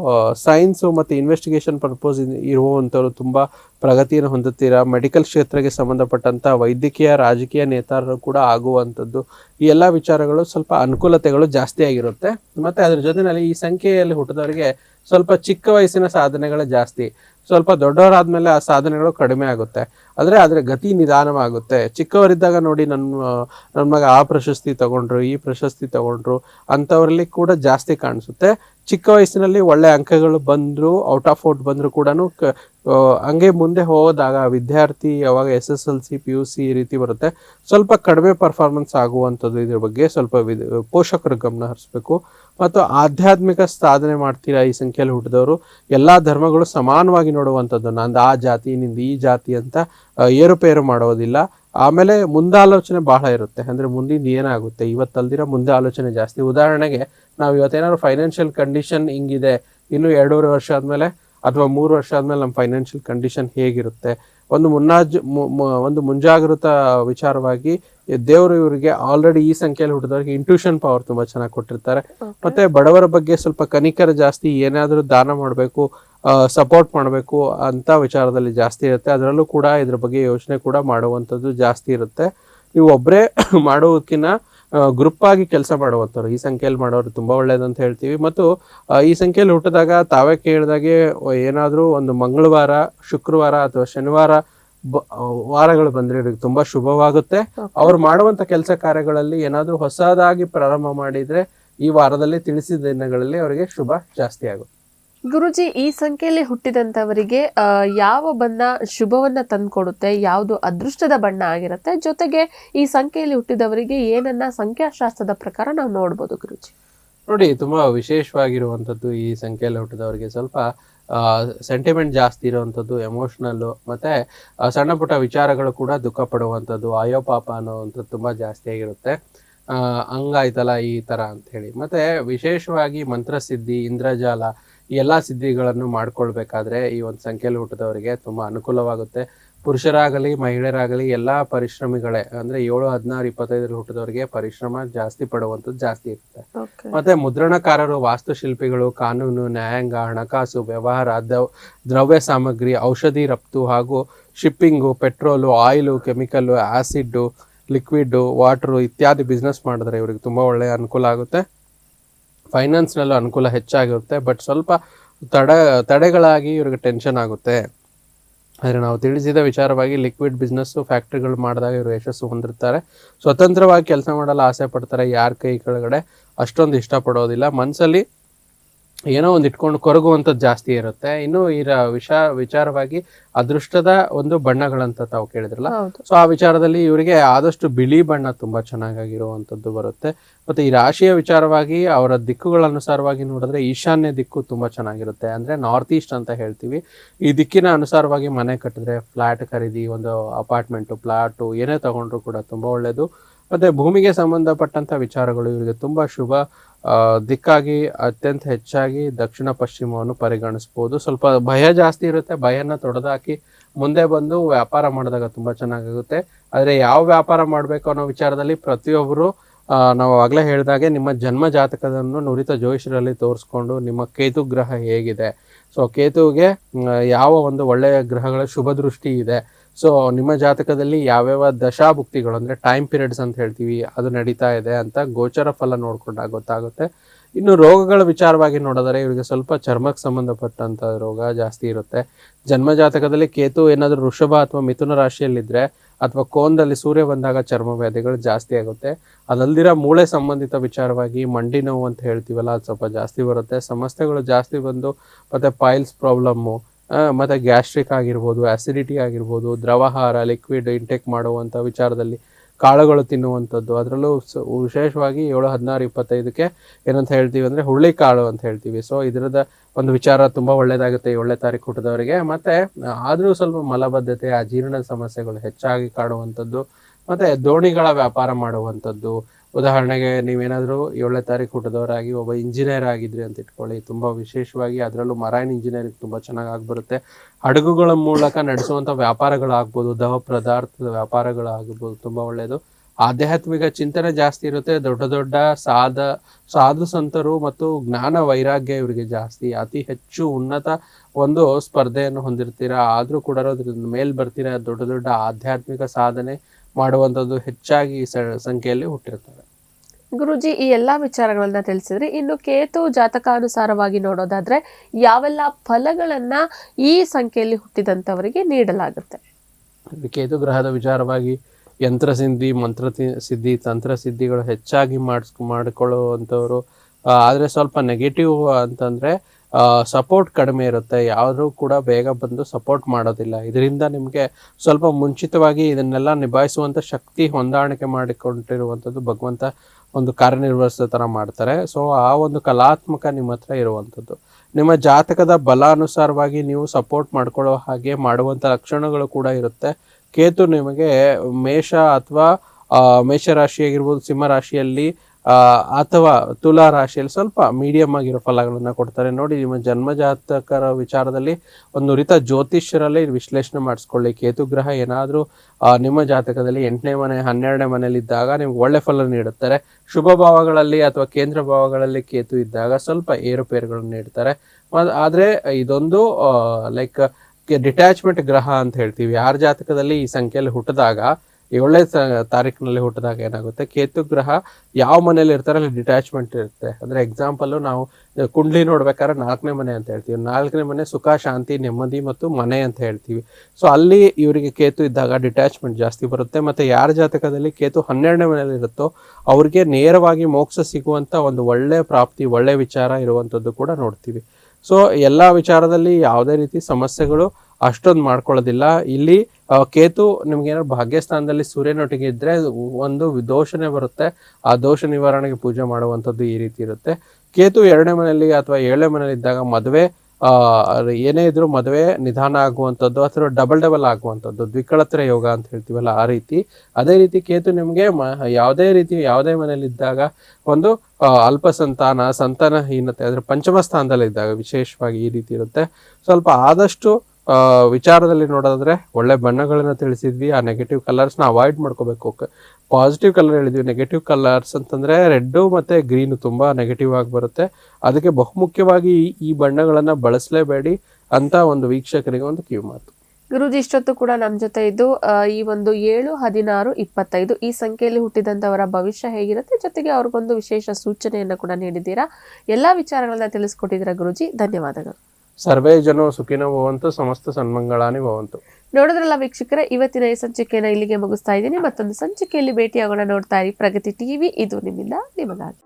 ಸೈನ್ಸ್ ಮತ್ತು ಇನ್ವೆಸ್ಟಿಗೇಷನ್ ಪರ್ಪಸ್ ಇರುವಂಥವ್ರು ತುಂಬಾ ಪ್ರಗತಿಯನ್ನು ಹೊಂದುತ್ತೀರಾ? ಮೆಡಿಕಲ್ ಕ್ಷೇತ್ರಕ್ಕೆ ಸಂಬಂಧಪಟ್ಟಂತ ವೈದ್ಯಕೀಯ, ರಾಜಕೀಯ ನೇತಾರರು ಕೂಡ ಆಗುವಂಥದ್ದು ಈ ಎಲ್ಲಾ ವಿಚಾರಗಳು ಸ್ವಲ್ಪ ಅನುಕೂಲತೆಗಳು ಜಾಸ್ತಿ ಆಗಿರುತ್ತೆ. ಮತ್ತೆ ಅದ್ರ ಜೊತೆನಲ್ಲಿ ಈ ಸಂಖ್ಯೆಯಲ್ಲಿ ಹುಟ್ಟಿದವರಿಗೆ ಸ್ವಲ್ಪ ಚಿಕ್ಕ ವಯಸ್ಸಿನ ಸಾಧನೆಗಳು ಜಾಸ್ತಿ. ಸ್ವಲ್ಪ ದೊಡ್ಡವರಾದ್ಮೇಲೆ ಆ ಸಾಧನೆಗಳು ಕಡಿಮೆ ಆಗುತ್ತೆ. ಆದ್ರೆ ಅದ್ರ ಗತಿ ನಿಧಾನವಾಗುತ್ತೆ. ಚಿಕ್ಕವರಿದ್ದಾಗ ನೋಡಿ ನನ್ನ ನನ್ನ ಮಗ ಆ ಪ್ರಶಸ್ತಿ ತಗೊಂಡ್ರು, ಈ ಪ್ರಶಸ್ತಿ ತಗೊಂಡ್ರು, ಅಂಥವ್ರಲ್ಲಿ ಕೂಡ ಜಾಸ್ತಿ ಕಾಣಿಸುತ್ತೆ. ಚಿಕ್ಕ ವಯಸ್ಸಿನಲ್ಲಿ ಒಳ್ಳೆ ಅಂಕಗಳು ಬಂದ್ರು ಔಟ್ ಆಫ್ ಔಟ್ ಬಂದ್ರು ಕೂಡ ಹಂಗೆ ಮುಂದೆ ಹೋದಾಗ ವಿದ್ಯಾರ್ಥಿ ಯಾವಾಗ S S L C P U C ಈ ರೀತಿ ಬರುತ್ತೆ. ಸ್ವಲ್ಪ ಕಡಿಮೆ ಪರ್ಫಾರ್ಮೆನ್ಸ್ ಆಗುವಂಥದ್ದು ಇದ್ರ ಬಗ್ಗೆ ಸ್ವಲ್ಪ ಪೋಷಕರ ಗಮನ ಹರಿಸ್ಬೇಕು. ಮತ್ತು ಆಧ್ಯಾತ್ಮಿಕ ಸಾಧನೆ ಮಾಡ್ತೀರಾ ಈ ಸಂಖ್ಯೆಯಲ್ಲಿ ಹುಟ್ಟಿದವರು? ಎಲ್ಲಾ ಧರ್ಮಗಳು ಸಮಾನವಾಗಿ ನೋಡುವಂಥದ್ದು. ನಂದು ಆ ಜಾತಿ, ನಿಂದು ಈ ಜಾತಿ ಅಂತ ಏರುಪೇರು ಮಾಡೋದಿಲ್ಲ. ಆಮೇಲೆ ಮುಂದಾಲೋಚನೆ ಬಹಳ ಇರುತ್ತೆ. ಅಂದ್ರೆ ಮುಂದಿನ ಏನಾಗುತ್ತೆ? ಇವತ್ತಲ್ದಿರ ಮುಂದೆ ಆಲೋಚನೆ ಜಾಸ್ತಿ. ಉದಾಹರಣೆಗೆ ನಾವು ಇವತ್ತೇನಾದ್ರು ಫೈನಾನ್ಷಿಯಲ್ ಕಂಡೀಷನ್ ಹಿಂಗಿದೆ. ಇನ್ನು ಎರಡೂವರೆ ವರ್ಷ ಆದ್ಮೇಲೆ ಅಥವಾ ಮೂರು ವರ್ಷ ಆದ್ಮೇಲೆ ನಮ್ಮ ಫೈನಾನ್ಷಿಯಲ್ ಕಂಡೀಷನ್ ಹೇಗಿರುತ್ತೆ? ಒಂದು ಮುನ್ನಾಜ್ ಒಂದು ಮುಂಜಾಗೃತ ವಿಚಾರವಾಗಿ ದೇವರು ಇವರಿಗೆ ಆಲ್ರೆಡಿ ಈ ಸಂಖ್ಯೆಯಲ್ಲಿ ಹುಟ್ಟಿದವರಿಗೆ ಇಂಟ್ಯೂಷನ್ ಪವರ್ ತುಂಬಾ ಚೆನ್ನಾಗಿ ಕೊಟ್ಟಿರ್ತಾರೆ. ಮತ್ತೆ ಬಡವರ ಬಗ್ಗೆ ಸ್ವಲ್ಪ ಕನಿಕರ ಜಾಸ್ತಿ ಏನಾದರೂ ದಾನ ಮಾಡಬೇಕು. ಸಪೋರ್ಟ್ ಮಾಡಬೇಕು ಅಂತ ವಿಚಾರದಲ್ಲಿ ಜಾಸ್ತಿ ಇರುತ್ತೆ. ಅದರಲ್ಲೂ ಕೂಡ ಇದ್ರ ಬಗ್ಗೆ ಯೋಚನೆ ಕೂಡ ಮಾಡುವಂಥದ್ದು ಜಾಸ್ತಿ ಇರುತ್ತೆ. ನೀವು ಒಬ್ಬರೇ ಮಾಡೋದಕ್ಕಿಂತ ಗ್ರೂಪ್ ಆಗಿ ಕೆಲಸ ಮಾಡುವಂಥವ್ರು ಈ ಸಂಖ್ಯೆಯಲ್ಲಿ ಮಾಡೋರು ತುಂಬಾ ಒಳ್ಳೇದಂತ ಹೇಳ್ತೀವಿ. ಮತ್ತು ಈ ಸಂಖ್ಯೆಯಲ್ಲಿ ಹುಟ್ಟಿದಾಗ ತಾವೇ ಕೇಳಿದಾಗೆ ಏನಾದರೂ ಒಂದು ಮಂಗಳವಾರ ಶುಕ್ರವಾರ ಅಥವಾ ಶನಿವಾರ ಬ- ವಾರಗಳು ಬಂದ್ರೆ ಇವ್ರಿಗೆ ತುಂಬಾ ಶುಭವಾಗುತ್ತೆ. ಅವ್ರು ಮಾಡುವಂತ ಕೆಲಸ ಕಾರ್ಯಗಳಲ್ಲಿ ಏನಾದ್ರೂ ಹೊಸದಾಗಿ ಪ್ರಾರಂಭ ಮಾಡಿದ್ರೆ ಈ ವಾರದಲ್ಲಿ ತಿಳಿಸಿದ ದಿನಗಳಲ್ಲಿ ಅವರಿಗೆ ಶುಭ ಜಾಸ್ತಿ ಆಗುತ್ತೆ. ಗುರುಜಿ ಈ ಸಂಖ್ಯೆಯಲ್ಲಿ ಹುಟ್ಟಿದಂಥವರಿಗೆ ಯಾವ ಬಣ್ಣ ಶುಭವನ್ನ ತಂದುಕೊಡುತ್ತೆ ಯಾವುದು ಅದೃಷ್ಟದ ಬಣ್ಣ ಆಗಿರುತ್ತೆ ಜೊತೆಗೆ ಈ ಸಂಖ್ಯೆಯಲ್ಲಿ ಹುಟ್ಟಿದವರಿಗೆ ಏನನ್ನ ಸಂಖ್ಯಾಶಾಸ್ತ್ರದ ಪ್ರಕಾರ ನಾವು ನೋಡ್ಬೋದು ಗುರುಜಿ? ನೋಡಿ ತುಂಬಾ ವಿಶೇಷವಾಗಿರುವಂಥದ್ದು ಈ ಸಂಖ್ಯೆಯಲ್ಲಿ ಹುಟ್ಟಿದವರಿಗೆ ಸ್ವಲ್ಪ ಸೆಂಟಿಮೆಂಟ್ ಜಾಸ್ತಿ ಇರುವಂಥದ್ದು ಎಮೋಷನಲ್ ಮತ್ತೆ ಸಣ್ಣ ಪುಟ್ಟ ವಿಚಾರಗಳು ಕೂಡ ದುಃಖ ಪಡುವಂಥದ್ದು ಅಯೋ ಪಾಪ ಅನ್ನೋವಂಥದ್ದು ತುಂಬಾ ಜಾಸ್ತಿ ಆಗಿರುತ್ತೆ. ಆ, ಹಂಗಾಯ್ತಲ್ಲ ಈ ಅಂತ ಹೇಳಿ. ಮತ್ತೆ ವಿಶೇಷವಾಗಿ ಮಂತ್ರಸಿದ್ಧಿ ಇಂದ್ರಜಾಲ ಈ ಎಲ್ಲಾ ಸಿದ್ಧಿಗಳನ್ನು ಮಾಡ್ಕೊಳ್ಬೇಕಾದ್ರೆ ಈ ಒಂದು ಸಂಖ್ಯೆಯಲ್ಲಿ ಹುಟ್ಟಿದವರಿಗೆ ತುಂಬಾ ಅನುಕೂಲವಾಗುತ್ತೆ. ಪುರುಷರಾಗಲಿ ಮಹಿಳೆಯರಾಗಲಿ ಎಲ್ಲಾ ಪರಿಶ್ರಮಿಗಳೇ ಅಂದ್ರೆ ಏಳು ಹದಿನಾರು ಇಪ್ಪತ್ತೈದರಲ್ಲಿ ಹುಟ್ಟಿದವರಿಗೆ ಪರಿಶ್ರಮ ಜಾಸ್ತಿ ಪಡುವಂಥದ್ದು ಜಾಸ್ತಿ ಇರುತ್ತೆ. ಮತ್ತೆ ಮುದ್ರಣಕಾರರು ವಾಸ್ತುಶಿಲ್ಪಿಗಳು ಕಾನೂನು ನ್ಯಾಯಾಂಗ ಹಣಕಾಸು ವ್ಯವಹಾರ ದ್ರವ್ಯ ಸಾಮಗ್ರಿ ಔಷಧಿ ರಫ್ತು ಹಾಗೂ shipping petrol oil chemical acid liquid water ಇತ್ಯಾದಿ ಬಿಸ್ನೆಸ್ ಮಾಡಿದ್ರೆ ಇವ್ರಿಗೆ ತುಂಬಾ ಒಳ್ಳೆಯ ಅನುಕೂಲ ಆಗುತ್ತೆ. ಫೈನಾನ್ಸ್ನಲ್ಲೂ ಅನುಕೂಲ ಹೆಚ್ಚಾಗಿರುತ್ತೆ ಬಟ್ ಸ್ವಲ್ಪ ತಡೆ, ತಡೆಗಳಾಗಿ ಇವ್ರಿಗೆ ಟೆನ್ಷನ್ ಆಗುತ್ತೆ. ಆದರೆ ನಾವು ತಿಳಿಸಿದ ವಿಚಾರವಾಗಿ ಲಿಕ್ವಿಡ್ ಬಿಸ್ನೆಸ್ಸು ಫ್ಯಾಕ್ಟ್ರಿಗಳು ಮಾಡಿದಾಗ ಇವರು ಯಶಸ್ಸು ಹೊಂದಿರ್ತಾರೆ. ಸ್ವತಂತ್ರವಾಗಿ ಕೆಲಸ ಮಾಡಲು ಆಸೆ ಪಡ್ತಾರೆ, ಯಾರ ಕೈ ಕೆಳಗಡೆ ಅಷ್ಟೊಂದು ಇಷ್ಟಪಡೋದಿಲ್ಲ. ಮನಸ್ಸಲ್ಲಿ ಏನೋ ಒಂದು ಇಟ್ಕೊಂಡು ಕೊರಗುವಂಥದ್ದು ಜಾಸ್ತಿ ಇರುತ್ತೆ. ಇನ್ನು ಈ ರ- ವಿಷ ವಿಚಾರವಾಗಿ ಅದೃಷ್ಟದ ಒಂದು ಬಣ್ಣಗಳಂತ ತಾವು ಕೇಳಿದ್ರಲ್ಲ? ಸೊ ಆ ವಿಚಾರದಲ್ಲಿ ಇವರಿಗೆ ಆದಷ್ಟು ಬಿಳಿ ಬಣ್ಣ ತುಂಬಾ ಚೆನ್ನಾಗಿರುವಂತದ್ದು ಬರುತ್ತೆ. ಮತ್ತೆ ಈ ರಾಶಿಯ ವಿಚಾರವಾಗಿ ಅವರ ದಿಕ್ಕುಗಳ ಅನುಸಾರವಾಗಿ ನೋಡಿದ್ರೆ ಈಶಾನ್ಯ ದಿಕ್ಕು ತುಂಬಾ ಚೆನ್ನಾಗಿರುತ್ತೆ. ಅಂದ್ರೆ ನಾರ್ತ್ ಈಸ್ಟ್ ಅಂತ ಹೇಳ್ತೀವಿ. ಈ ದಿಕ್ಕಿನ ಅನುಸಾರವಾಗಿ ಮನೆ ಕಟ್ಟಿದ್ರೆ ಫ್ಲಾಟ್ ಖರೀದಿ ಒಂದು ಅಪಾರ್ಟ್ಮೆಂಟ್ ಪ್ಲಾಟು ಏನೇ ತಗೊಂಡ್ರು ಕೂಡ ತುಂಬಾ ಒಳ್ಳೇದು. ಮತ್ತೆ ಭೂಮಿಗೆ ಸಂಬಂಧಪಟ್ಟಂತ ವಿಚಾರಗಳು ಇವರಿಗೆ ತುಂಬಾ ಶುಭ. ದಿಕ್ಕಾಗಿ ಅತ್ಯಂತ ಹೆಚ್ಚಾಗಿ ದಕ್ಷಿಣ ಪಶ್ಚಿಮವನ್ನು ಪರಿಗಣಿಸ್ಬೋದು. ಸ್ವಲ್ಪ ಭಯ ಜಾಸ್ತಿ ಇರುತ್ತೆ. ಭಯನ ತೊಡೆದಾಕಿ ಮುಂದೆ ಬಂದು ವ್ಯಾಪಾರ ಮಾಡಿದಾಗ ತುಂಬಾ ಚೆನ್ನಾಗಾಗುತ್ತೆ ಆದ್ರೆ ಯಾವ ವ್ಯಾಪಾರ ಮಾಡ್ಬೇಕು ಅನ್ನೋ ವಿಚಾರದಲ್ಲಿ ಪ್ರತಿಯೊಬ್ಬರು ನಾವು ಆಗಲೇ ಹೇಳಿದಾಗೆ ನಿಮ್ಮ ಜನ್ಮ ಜಾತಕವನ್ನು ನುರಿತ ಜ್ಯೋತಿಷರಲ್ಲಿ ತೋರಿಸ್ಕೊಂಡು ನಿಮ್ಮ ಕೇತು ಗ್ರಹ ಹೇಗಿದೆ. ಸೊ ಕೇತುವಿಗೆ ಯಾವ ಒಂದು ಒಳ್ಳೆಯ ಗ್ರಹಗಳ ಶುಭ ದೃಷ್ಟಿ ಇದೆ. ಸೊ ನಿಮ್ಮ ಜಾತಕದಲ್ಲಿ ಯಾವ್ಯಾವ ದಶಾಭುಕ್ತಿಗಳು ಅಂದರೆ ಟೈಮ್ ಪೀರಿಯಡ್ಸ್ ಅಂತ ಹೇಳ್ತೀವಿ, ಅದು ನಡೀತಾ ಇದೆ ಅಂತ ಗೋಚರ ಫಲ ನೋಡ್ಕೊಂಡಾಗ ಗೊತ್ತಾಗುತ್ತೆ. ಇನ್ನು ರೋಗಗಳ ವಿಚಾರವಾಗಿ ನೋಡಿದರೆ ಇವರಿಗೆ ಸ್ವಲ್ಪ ಚರ್ಮಕ್ಕೆ ಸಂಬಂಧಪಟ್ಟಂತ ರೋಗ ಜಾಸ್ತಿ ಇರುತ್ತೆ. ಜನ್ಮ ಜಾತಕದಲ್ಲಿ ಕೇತು ಏನಾದರೂ ವೃಷಭ ಅಥವಾ ಮಿಥುನ ರಾಶಿಯಲ್ಲಿದ್ರೆ ಅಥವಾ ಕೋನದಲ್ಲಿ ಸೂರ್ಯ ಬಂದಾಗ ಚರ್ಮ ವ್ಯಾಧಿಗಳು ಜಾಸ್ತಿ ಆಗುತ್ತೆ. ಅದಲ್ದಿರ ಮೂಳೆ ಸಂಬಂಧಿತ ವಿಚಾರವಾಗಿ ಮಂಡಿ ನೋವು ಅಂತ ಹೇಳ್ತೀವಲ್ಲ, ಅದು ಸ್ವಲ್ಪ ಜಾಸ್ತಿ ಬರುತ್ತೆ. ಸಮಸ್ಯೆಗಳು ಜಾಸ್ತಿ ಬಂದು ಮತ್ತೆ ಪೈಲ್ಸ್ ಪ್ರಾಬ್ಲಮ್ಮು ಮತ್ತೆ ಗ್ಯಾಸ್ಟ್ರಿಕ್ ಆಗಿರ್ಬೋದು ಆಸಿಡಿಟಿ ಆಗಿರ್ಬೋದು ದ್ರವಹಾರ ಲಿಕ್ವಿಡ್ ಇಂಟೇಕ್ ಮಾಡುವಂಥ ವಿಚಾರದಲ್ಲಿ ಕಾಳುಗಳು ತಿನ್ನುವಂಥದ್ದು. ಅದರಲ್ಲೂ ವಿಶೇಷವಾಗಿ ಏಳು, ಹದಿನಾರು, ಇಪ್ಪತ್ತೈದಕ್ಕೆ ಏನಂತ ಹೇಳ್ತೀವಿ ಅಂದ್ರೆ ಹುರುಳಿಕಾಳು ಅಂತ ಹೇಳ್ತೀವಿ. ಸೊ ಇದರದ ಒಂದು ವಿಚಾರ ತುಂಬಾ ಒಳ್ಳೆಯದಾಗುತ್ತೆ ಏಳನೇ ತಾರೀಕು ಹುಟ್ಟಿದವರಿಗೆ ಮತ್ತೆ, ಆದರೂ ಸ್ವಲ್ಪ ಮಲಬದ್ಧತೆ ಅಜೀರ್ಣ ಸಮಸ್ಯೆಗಳು ಹೆಚ್ಚಾಗಿ ಕಾಡುವಂಥದ್ದು, ಮತ್ತೆ ದೋಣಿಗಳ ವ್ಯಾಪಾರ ಮಾಡುವಂಥದ್ದು ಉದಾಹರಣೆಗೆ ನೀವೇನಾದರೂ ಏಳನೇ ತಾರೀಕು ಹುಟ್ಟಿದವರಾಗಿ ಒಬ್ಬ ಇಂಜಿನಿಯರ್ ಆಗಿದ್ರಿ ಅಂತ ಇಟ್ಕೊಳ್ಳಿ. ತುಂಬಾ ವಿಶೇಷವಾಗಿ ಅದರಲ್ಲೂ ಮರೈನ್ ಇಂಜಿನಿಯರಿಂಗ್ ತುಂಬಾ ಚೆನ್ನಾಗಿ ಆಗ್ಬರುತ್ತೆ ಹಡಗುಗಳ ಮೂಲಕ ನಡೆಸುವಂತ ವ್ಯಾಪಾರಗಳಾಗ್ಬೋದು ದವ ಪದಾರ್ಥದ ವ್ಯಾಪಾರಗಳಾಗ್ಬೋದು ತುಂಬಾ ಒಳ್ಳೆಯದು ಆಧ್ಯಾತ್ಮಿಕ ಚಿಂತನೆ ಜಾಸ್ತಿ ಇರುತ್ತೆ. ದೊಡ್ಡ ದೊಡ್ಡ ಸಾಧ, ಸಾಧು ಸಂತರು ಮತ್ತು ಜ್ಞಾನ ವೈರಾಗ್ಯ ಇವರಿಗೆ ಜಾಸ್ತಿ. ಅತಿ ಹೆಚ್ಚು ಉನ್ನತ ಒಂದು ಸ್ಪರ್ಧೆಯನ್ನು ಹೊಂದಿರ್ತೀರಾ? ಆದರೂ ಕೂಡ ಮೇಲ್ ಬರ್ತೀರಾ? ದೊಡ್ಡ ದೊಡ್ಡ ಆಧ್ಯಾತ್ಮಿಕ ಸಾಧನೆ ಮಾಡುವಂಥದ್ದು ಹೆಚ್ಚಾಗಿ ಸಂಖ್ಯೆಯಲ್ಲಿ ಹುಟ್ಟಿರ್ತಾರೆ. ಗುರುಜಿ, ಈ ಎಲ್ಲಾ ವಿಚಾರಗಳನ್ನ ತಿಳಿಸಿದ್ರಿ. ಇನ್ನು ಕೇತು ಜಾತಕಾನುಸಾರವಾಗಿ ನೋಡೋದಾದ್ರೆ ಯಾವೆಲ್ಲ ಫಲಗಳನ್ನ ಈ ಸಂಖ್ಯೆಯಲ್ಲಿ ಹುಟ್ಟಿದಂತವರಿಗೆ ನೀಡಲಾಗುತ್ತೆ. ಕೇತು ಗ್ರಹದ ವಿಚಾರವಾಗಿ ಯಂತ್ರ ಸಿದ್ಧಿ, ಮಂತ್ರ ಸಿದ್ಧಿ, ತಂತ್ರ ಸಿದ್ಧಿಗಳು ಹೆಚ್ಚಾಗಿ ಮಾಡಿಸ್, ಮಾಡಿಕೊಳ್ಳುವಂಥವ್ರು. ಆದ್ರೆ ಸ್ವಲ್ಪ ನೆಗೆಟಿವ್ ಅಂತಂದ್ರೆ ಸಪೋರ್ಟ್ ಕಡಿಮೆ ಇರುತ್ತೆ. ಯಾರು ಕೂಡ ಬೇಗ ಬಂದು ಸಪೋರ್ಟ್ ಮಾಡೋದಿಲ್ಲ. ಇದರಿಂದ ನಿಮಗೆ ಸ್ವಲ್ಪ ಮುಂಚಿತವಾಗಿ ಇದನ್ನೆಲ್ಲ ನಿಭಾಯಿಸುವಂಥ ಶಕ್ತಿ ಹೊಂದಾಣಿಕೆ ಮಾಡಿಕೊಂಡಿರುವಂಥದ್ದು ಭಗವಂತ. ಒಂದು ಕಾರ್ಯನಿರ್ವಹಿಸೋ ಥರ ಮಾಡ್ತಾರೆ. ಸೊ ಆ ಒಂದು ಕಲಾತ್ಮಕ ನಿಮ್ಮ ಹತ್ರ ಇರುವಂಥದ್ದು. ನಿಮ್ಮ ಜಾತಕದ ಬಲಾನುಸಾರವಾಗಿ ನೀವು ಸಪೋರ್ಟ್ ಮಾಡ್ಕೊಳ್ಳೋ ಹಾಗೆ ಮಾಡುವಂಥ ಲಕ್ಷಣಗಳು ಕೂಡ ಇರುತ್ತೆ. ಕೇತು ನಿಮಗೆ ಮೇಷ ಅಥವಾ ಸಿಂಹ ರಾಶಿಯಲ್ಲಿ ಅಥವಾ ತುಲಾ ರಾಶಿಯಲ್ಲಿ ಸ್ವಲ್ಪ ಮೀಡಿಯಂ ಆಗಿರೋ ಫಲಗಳನ್ನ ಕೊಡ್ತಾರೆ. ನೋಡಿ, ನಿಮ್ಮ ಜನ್ಮ ಜಾತಕರ ವಿಚಾರದಲ್ಲಿ ಒಂದು ನುರಿತ ಜ್ಯೋತಿಷ್ಯರಲ್ಲಿ ವಿಶ್ಲೇಷಣೆ ಮಾಡಿಸ್ಕೊಳ್ಳಿ. ಕೇತು ಗ್ರಹ ಏನಾದರೂ ನಿಮ್ಮ ಜಾತಕದಲ್ಲಿ ಎಂಟನೇ ಮನೆ, ಹನ್ನೆರಡನೇ ಮನೆಯಲ್ಲಿ ಇದ್ದಾಗ ನಿಮ್ಗೆ ಒಳ್ಳೆ ಫಲ ನೀಡುತ್ತಾರೆ. ಶುಭ ಭಾವಗಳಲ್ಲಿ ಅಥವಾ ಕೇಂದ್ರ ಭಾವಗಳಲ್ಲಿ ಕೇತು ಇದ್ದಾಗ ಸ್ವಲ್ಪ ಏರುಪೇರುಗಳನ್ನು ನೀಡ್ತಾರೆ. ಆದ್ರೆ ಇದೊಂದು ಲೈಕ್ ಡಿಟ್ಯಾಚ್ಮೆಂಟ್ ಗ್ರಹ ಅಂತ ಹೇಳ್ತೀವಿ. ಯಾರ ಜಾತಕದಲ್ಲಿ ಈ ಸಂಖ್ಯೆಯಲ್ಲಿ ಹುಟ್ಟಿದಾಗ ಏಳನೇ ತಾರೀಕಿನಲ್ಲಿ ಹುಟ್ಟಿದಾಗ ಏನಾಗುತ್ತೆ? ಕೇತು ಗ್ರಹ ಯಾವ ಮನೇಲಿ ಇರ್ತಾರೆ, ಅಲ್ಲಿ ಡಿಟ್ಯಾಚ್ಮೆಂಟ್ ಇರುತ್ತೆ. ಅಂದ್ರೆ ಎಕ್ಸಾಂಪಲ್ ನಾವು ಕುಂಡ್ಲಿ ನೋಡ್ಬೇಕಾದ್ರೆ ನಾಲ್ಕನೇ ಮನೆ ಅಂತ ಹೇಳ್ತೀವಿ. ನಾಲ್ಕನೇ ಮನೆ ಸುಖ, ಶಾಂತಿ, ನೆಮ್ಮದಿ ಮತ್ತು ಮನೆ ಅಂತ ಹೇಳ್ತೀವಿ. ಸೊ ಅಲ್ಲಿ ಇವರಿಗೆ ಕೇತು ಇದ್ದಾಗ ಡಿಟ್ಯಾಚ್ಮೆಂಟ್ ಜಾಸ್ತಿ ಬರುತ್ತೆ. ಮತ್ತೆ ಯಾರ ಜಾತಕದಲ್ಲಿ ಕೇತು ಹನ್ನೆರಡನೇ ಮನೆಯಲ್ಲಿ ಇರುತ್ತೋ, ಅವ್ರಿಗೆ ನೇರವಾಗಿ ಮೋಕ್ಷ ಸಿಗುವಂತ ಒಂದು ಒಳ್ಳೆ ಪ್ರಾಪ್ತಿ, ಒಳ್ಳೆ ವಿಚಾರ ಇರುವಂತದ್ದು ಕೂಡ ನೋಡ್ತೀವಿ. ಸೊ ಎಲ್ಲಾ ವಿಚಾರದಲ್ಲಿ ಯಾವುದೇ ರೀತಿ ಸಮಸ್ಯೆಗಳು ಅಷ್ಟೊಂದು ಮಾಡ್ಕೊಳ್ಳೋದಿಲ್ಲ. ಇಲ್ಲಿ ಕೇತು ನಿಮ್ಗೆ ಏನಾದ್ರು ಭಾಗ್ಯಸ್ಥಾನದಲ್ಲಿ ಸೂರ್ಯನೊಟ್ಟಿಗೆ ಇದ್ರೆ ಒಂದು ದೋಷನೆ ಬರುತ್ತೆ. ಆ ದೋಷ ನಿವಾರಣೆಗೆ ಪೂಜೆ ಮಾಡುವಂಥದ್ದು ಈ ರೀತಿ ಇರುತ್ತೆ. ಕೇತು ಎರಡನೇ ಮನೆಯಲ್ಲಿ ಅಥವಾ ಏಳನೇ ಮನೆಯಲ್ಲಿ ಇದ್ದಾಗ ಮದುವೆ ಏನೇ ಇದ್ರೂ ಮದುವೆ ನಿಧಾನ ಆಗುವಂಥದ್ದು ಅಥವಾ ಡಬಲ್ ಡಬಲ್ ಆಗುವಂಥದ್ದು, ದ್ವಿಕಳತ್ರ ಯೋಗ ಅಂತ ಹೇಳ್ತೀವಲ್ಲ ಆ ರೀತಿ. ಅದೇ ರೀತಿ ಕೇತು ನಿಮಗೆ ಯಾವುದೇ ರೀತಿ ಯಾವುದೇ ಮನೆಯಲ್ಲಿ ಇದ್ದಾಗ ಒಂದು ಅಲ್ಪ ಸಂತಾನ ಹೀನತೆ ಅಂದ್ರೆ ಪಂಚಮ ಸ್ಥಾನದಲ್ಲಿ ಇದ್ದಾಗ ವಿಶೇಷವಾಗಿ ಈ ರೀತಿ ಇರುತ್ತೆ. ಸ್ವಲ್ಪ ಆದಷ್ಟು ವಿಚಾರದಲ್ಲಿ ನೋಡೋದಾದ್ರೆ ಒಳ್ಳೆ ಬಣ್ಣಗಳನ್ನ ತಿಳಿಸಿದ್ವಿ. ಆ ನೆಗೆಟಿವ್ ಕಲರ್ಸ್ನ ಅವಾಯ್ಡ್ ಮಾಡ್ಕೋಬೇಕು. ಪಾಸಿಟಿವ್ ಕಲರ್ ಹೇಳಿದ್ವಿ. ನೆಗೆಟಿವ್ ಕಲರ್ಸ್ ಅಂತಂದ್ರೆ ರೆಡ್ ಮತ್ತೆ ಗ್ರೀನ್ ತುಂಬಾ ನೆಗೆಟಿವ್ ಆಗಿ ಬರುತ್ತೆ. ಅದಕ್ಕೆ ಬಹುಮುಖ್ಯವಾಗಿ ಈ- ಬಣ್ಣಗಳನ್ನ ಬಳಸಲೇಬೇಡಿ ಅಂತ ಒಂದು ವೀಕ್ಷಕರಿಗೆ ಒಂದು ಕಿವಿ ಮಾತು. ಗುರುಜಿ, ಇಷ್ಟೊತ್ತು ಕೂಡ ನಮ್ಮ ಜೊತೆ ಇದ್ದು ಈ ಒಂದು ಏಳು, ಹದಿನಾರು, ಇಪ್ಪತ್ತೈದು ಈ ಸಂಖ್ಯೆಯಲ್ಲಿ ಹುಟ್ಟಿದಂತವರ ಭವಿಷ್ಯ ಹೇಗಿರುತ್ತೆ? ಜೊತೆಗೆ ಅವ್ರಿಗೊಂದು ವಿಶೇಷ ಸೂಚನೆಯನ್ನ ಕೂಡ ನೀಡಿದ್ದೀರಾ? ಎಲ್ಲಾ ವಿಚಾರಗಳನ್ನ ತಿಳಿಸ್ಕೊಟ್ಟಿದ್ದೀರಾ ಗುರುಜಿ? ಧನ್ಯವಾದಗಳು. ಸರ್ವೇ ಜನೋ ಸುಖಿನೋ ಭವಂತು, ಸಮಸ್ತ ಸನ್ಮಂಗಳಾನಿ ಭವಂತು. ನೋಡಿದ್ರಲ್ಲ ವೀಕ್ಷಕರೇ, ಇವತ್ತಿನ ಈ ಸಂಚಿಕೆಯನ್ನು ಇಲ್ಲಿಗೆ ಮುಗಿಸ್ತಾ ಇದ್ದೀನಿ. ಮತ್ತೊಂದು ಸಂಚಿಕೆಯಲ್ಲಿ ಭೇಟಿಯಾಗೋಣ ನೋಡ್ತಾ ಇರಿ ಪ್ರಗತಿ ಟಿವಿ. ಇದು ನಿಮ್ಮಿಂದ ನಿಮಗಾಗಿ.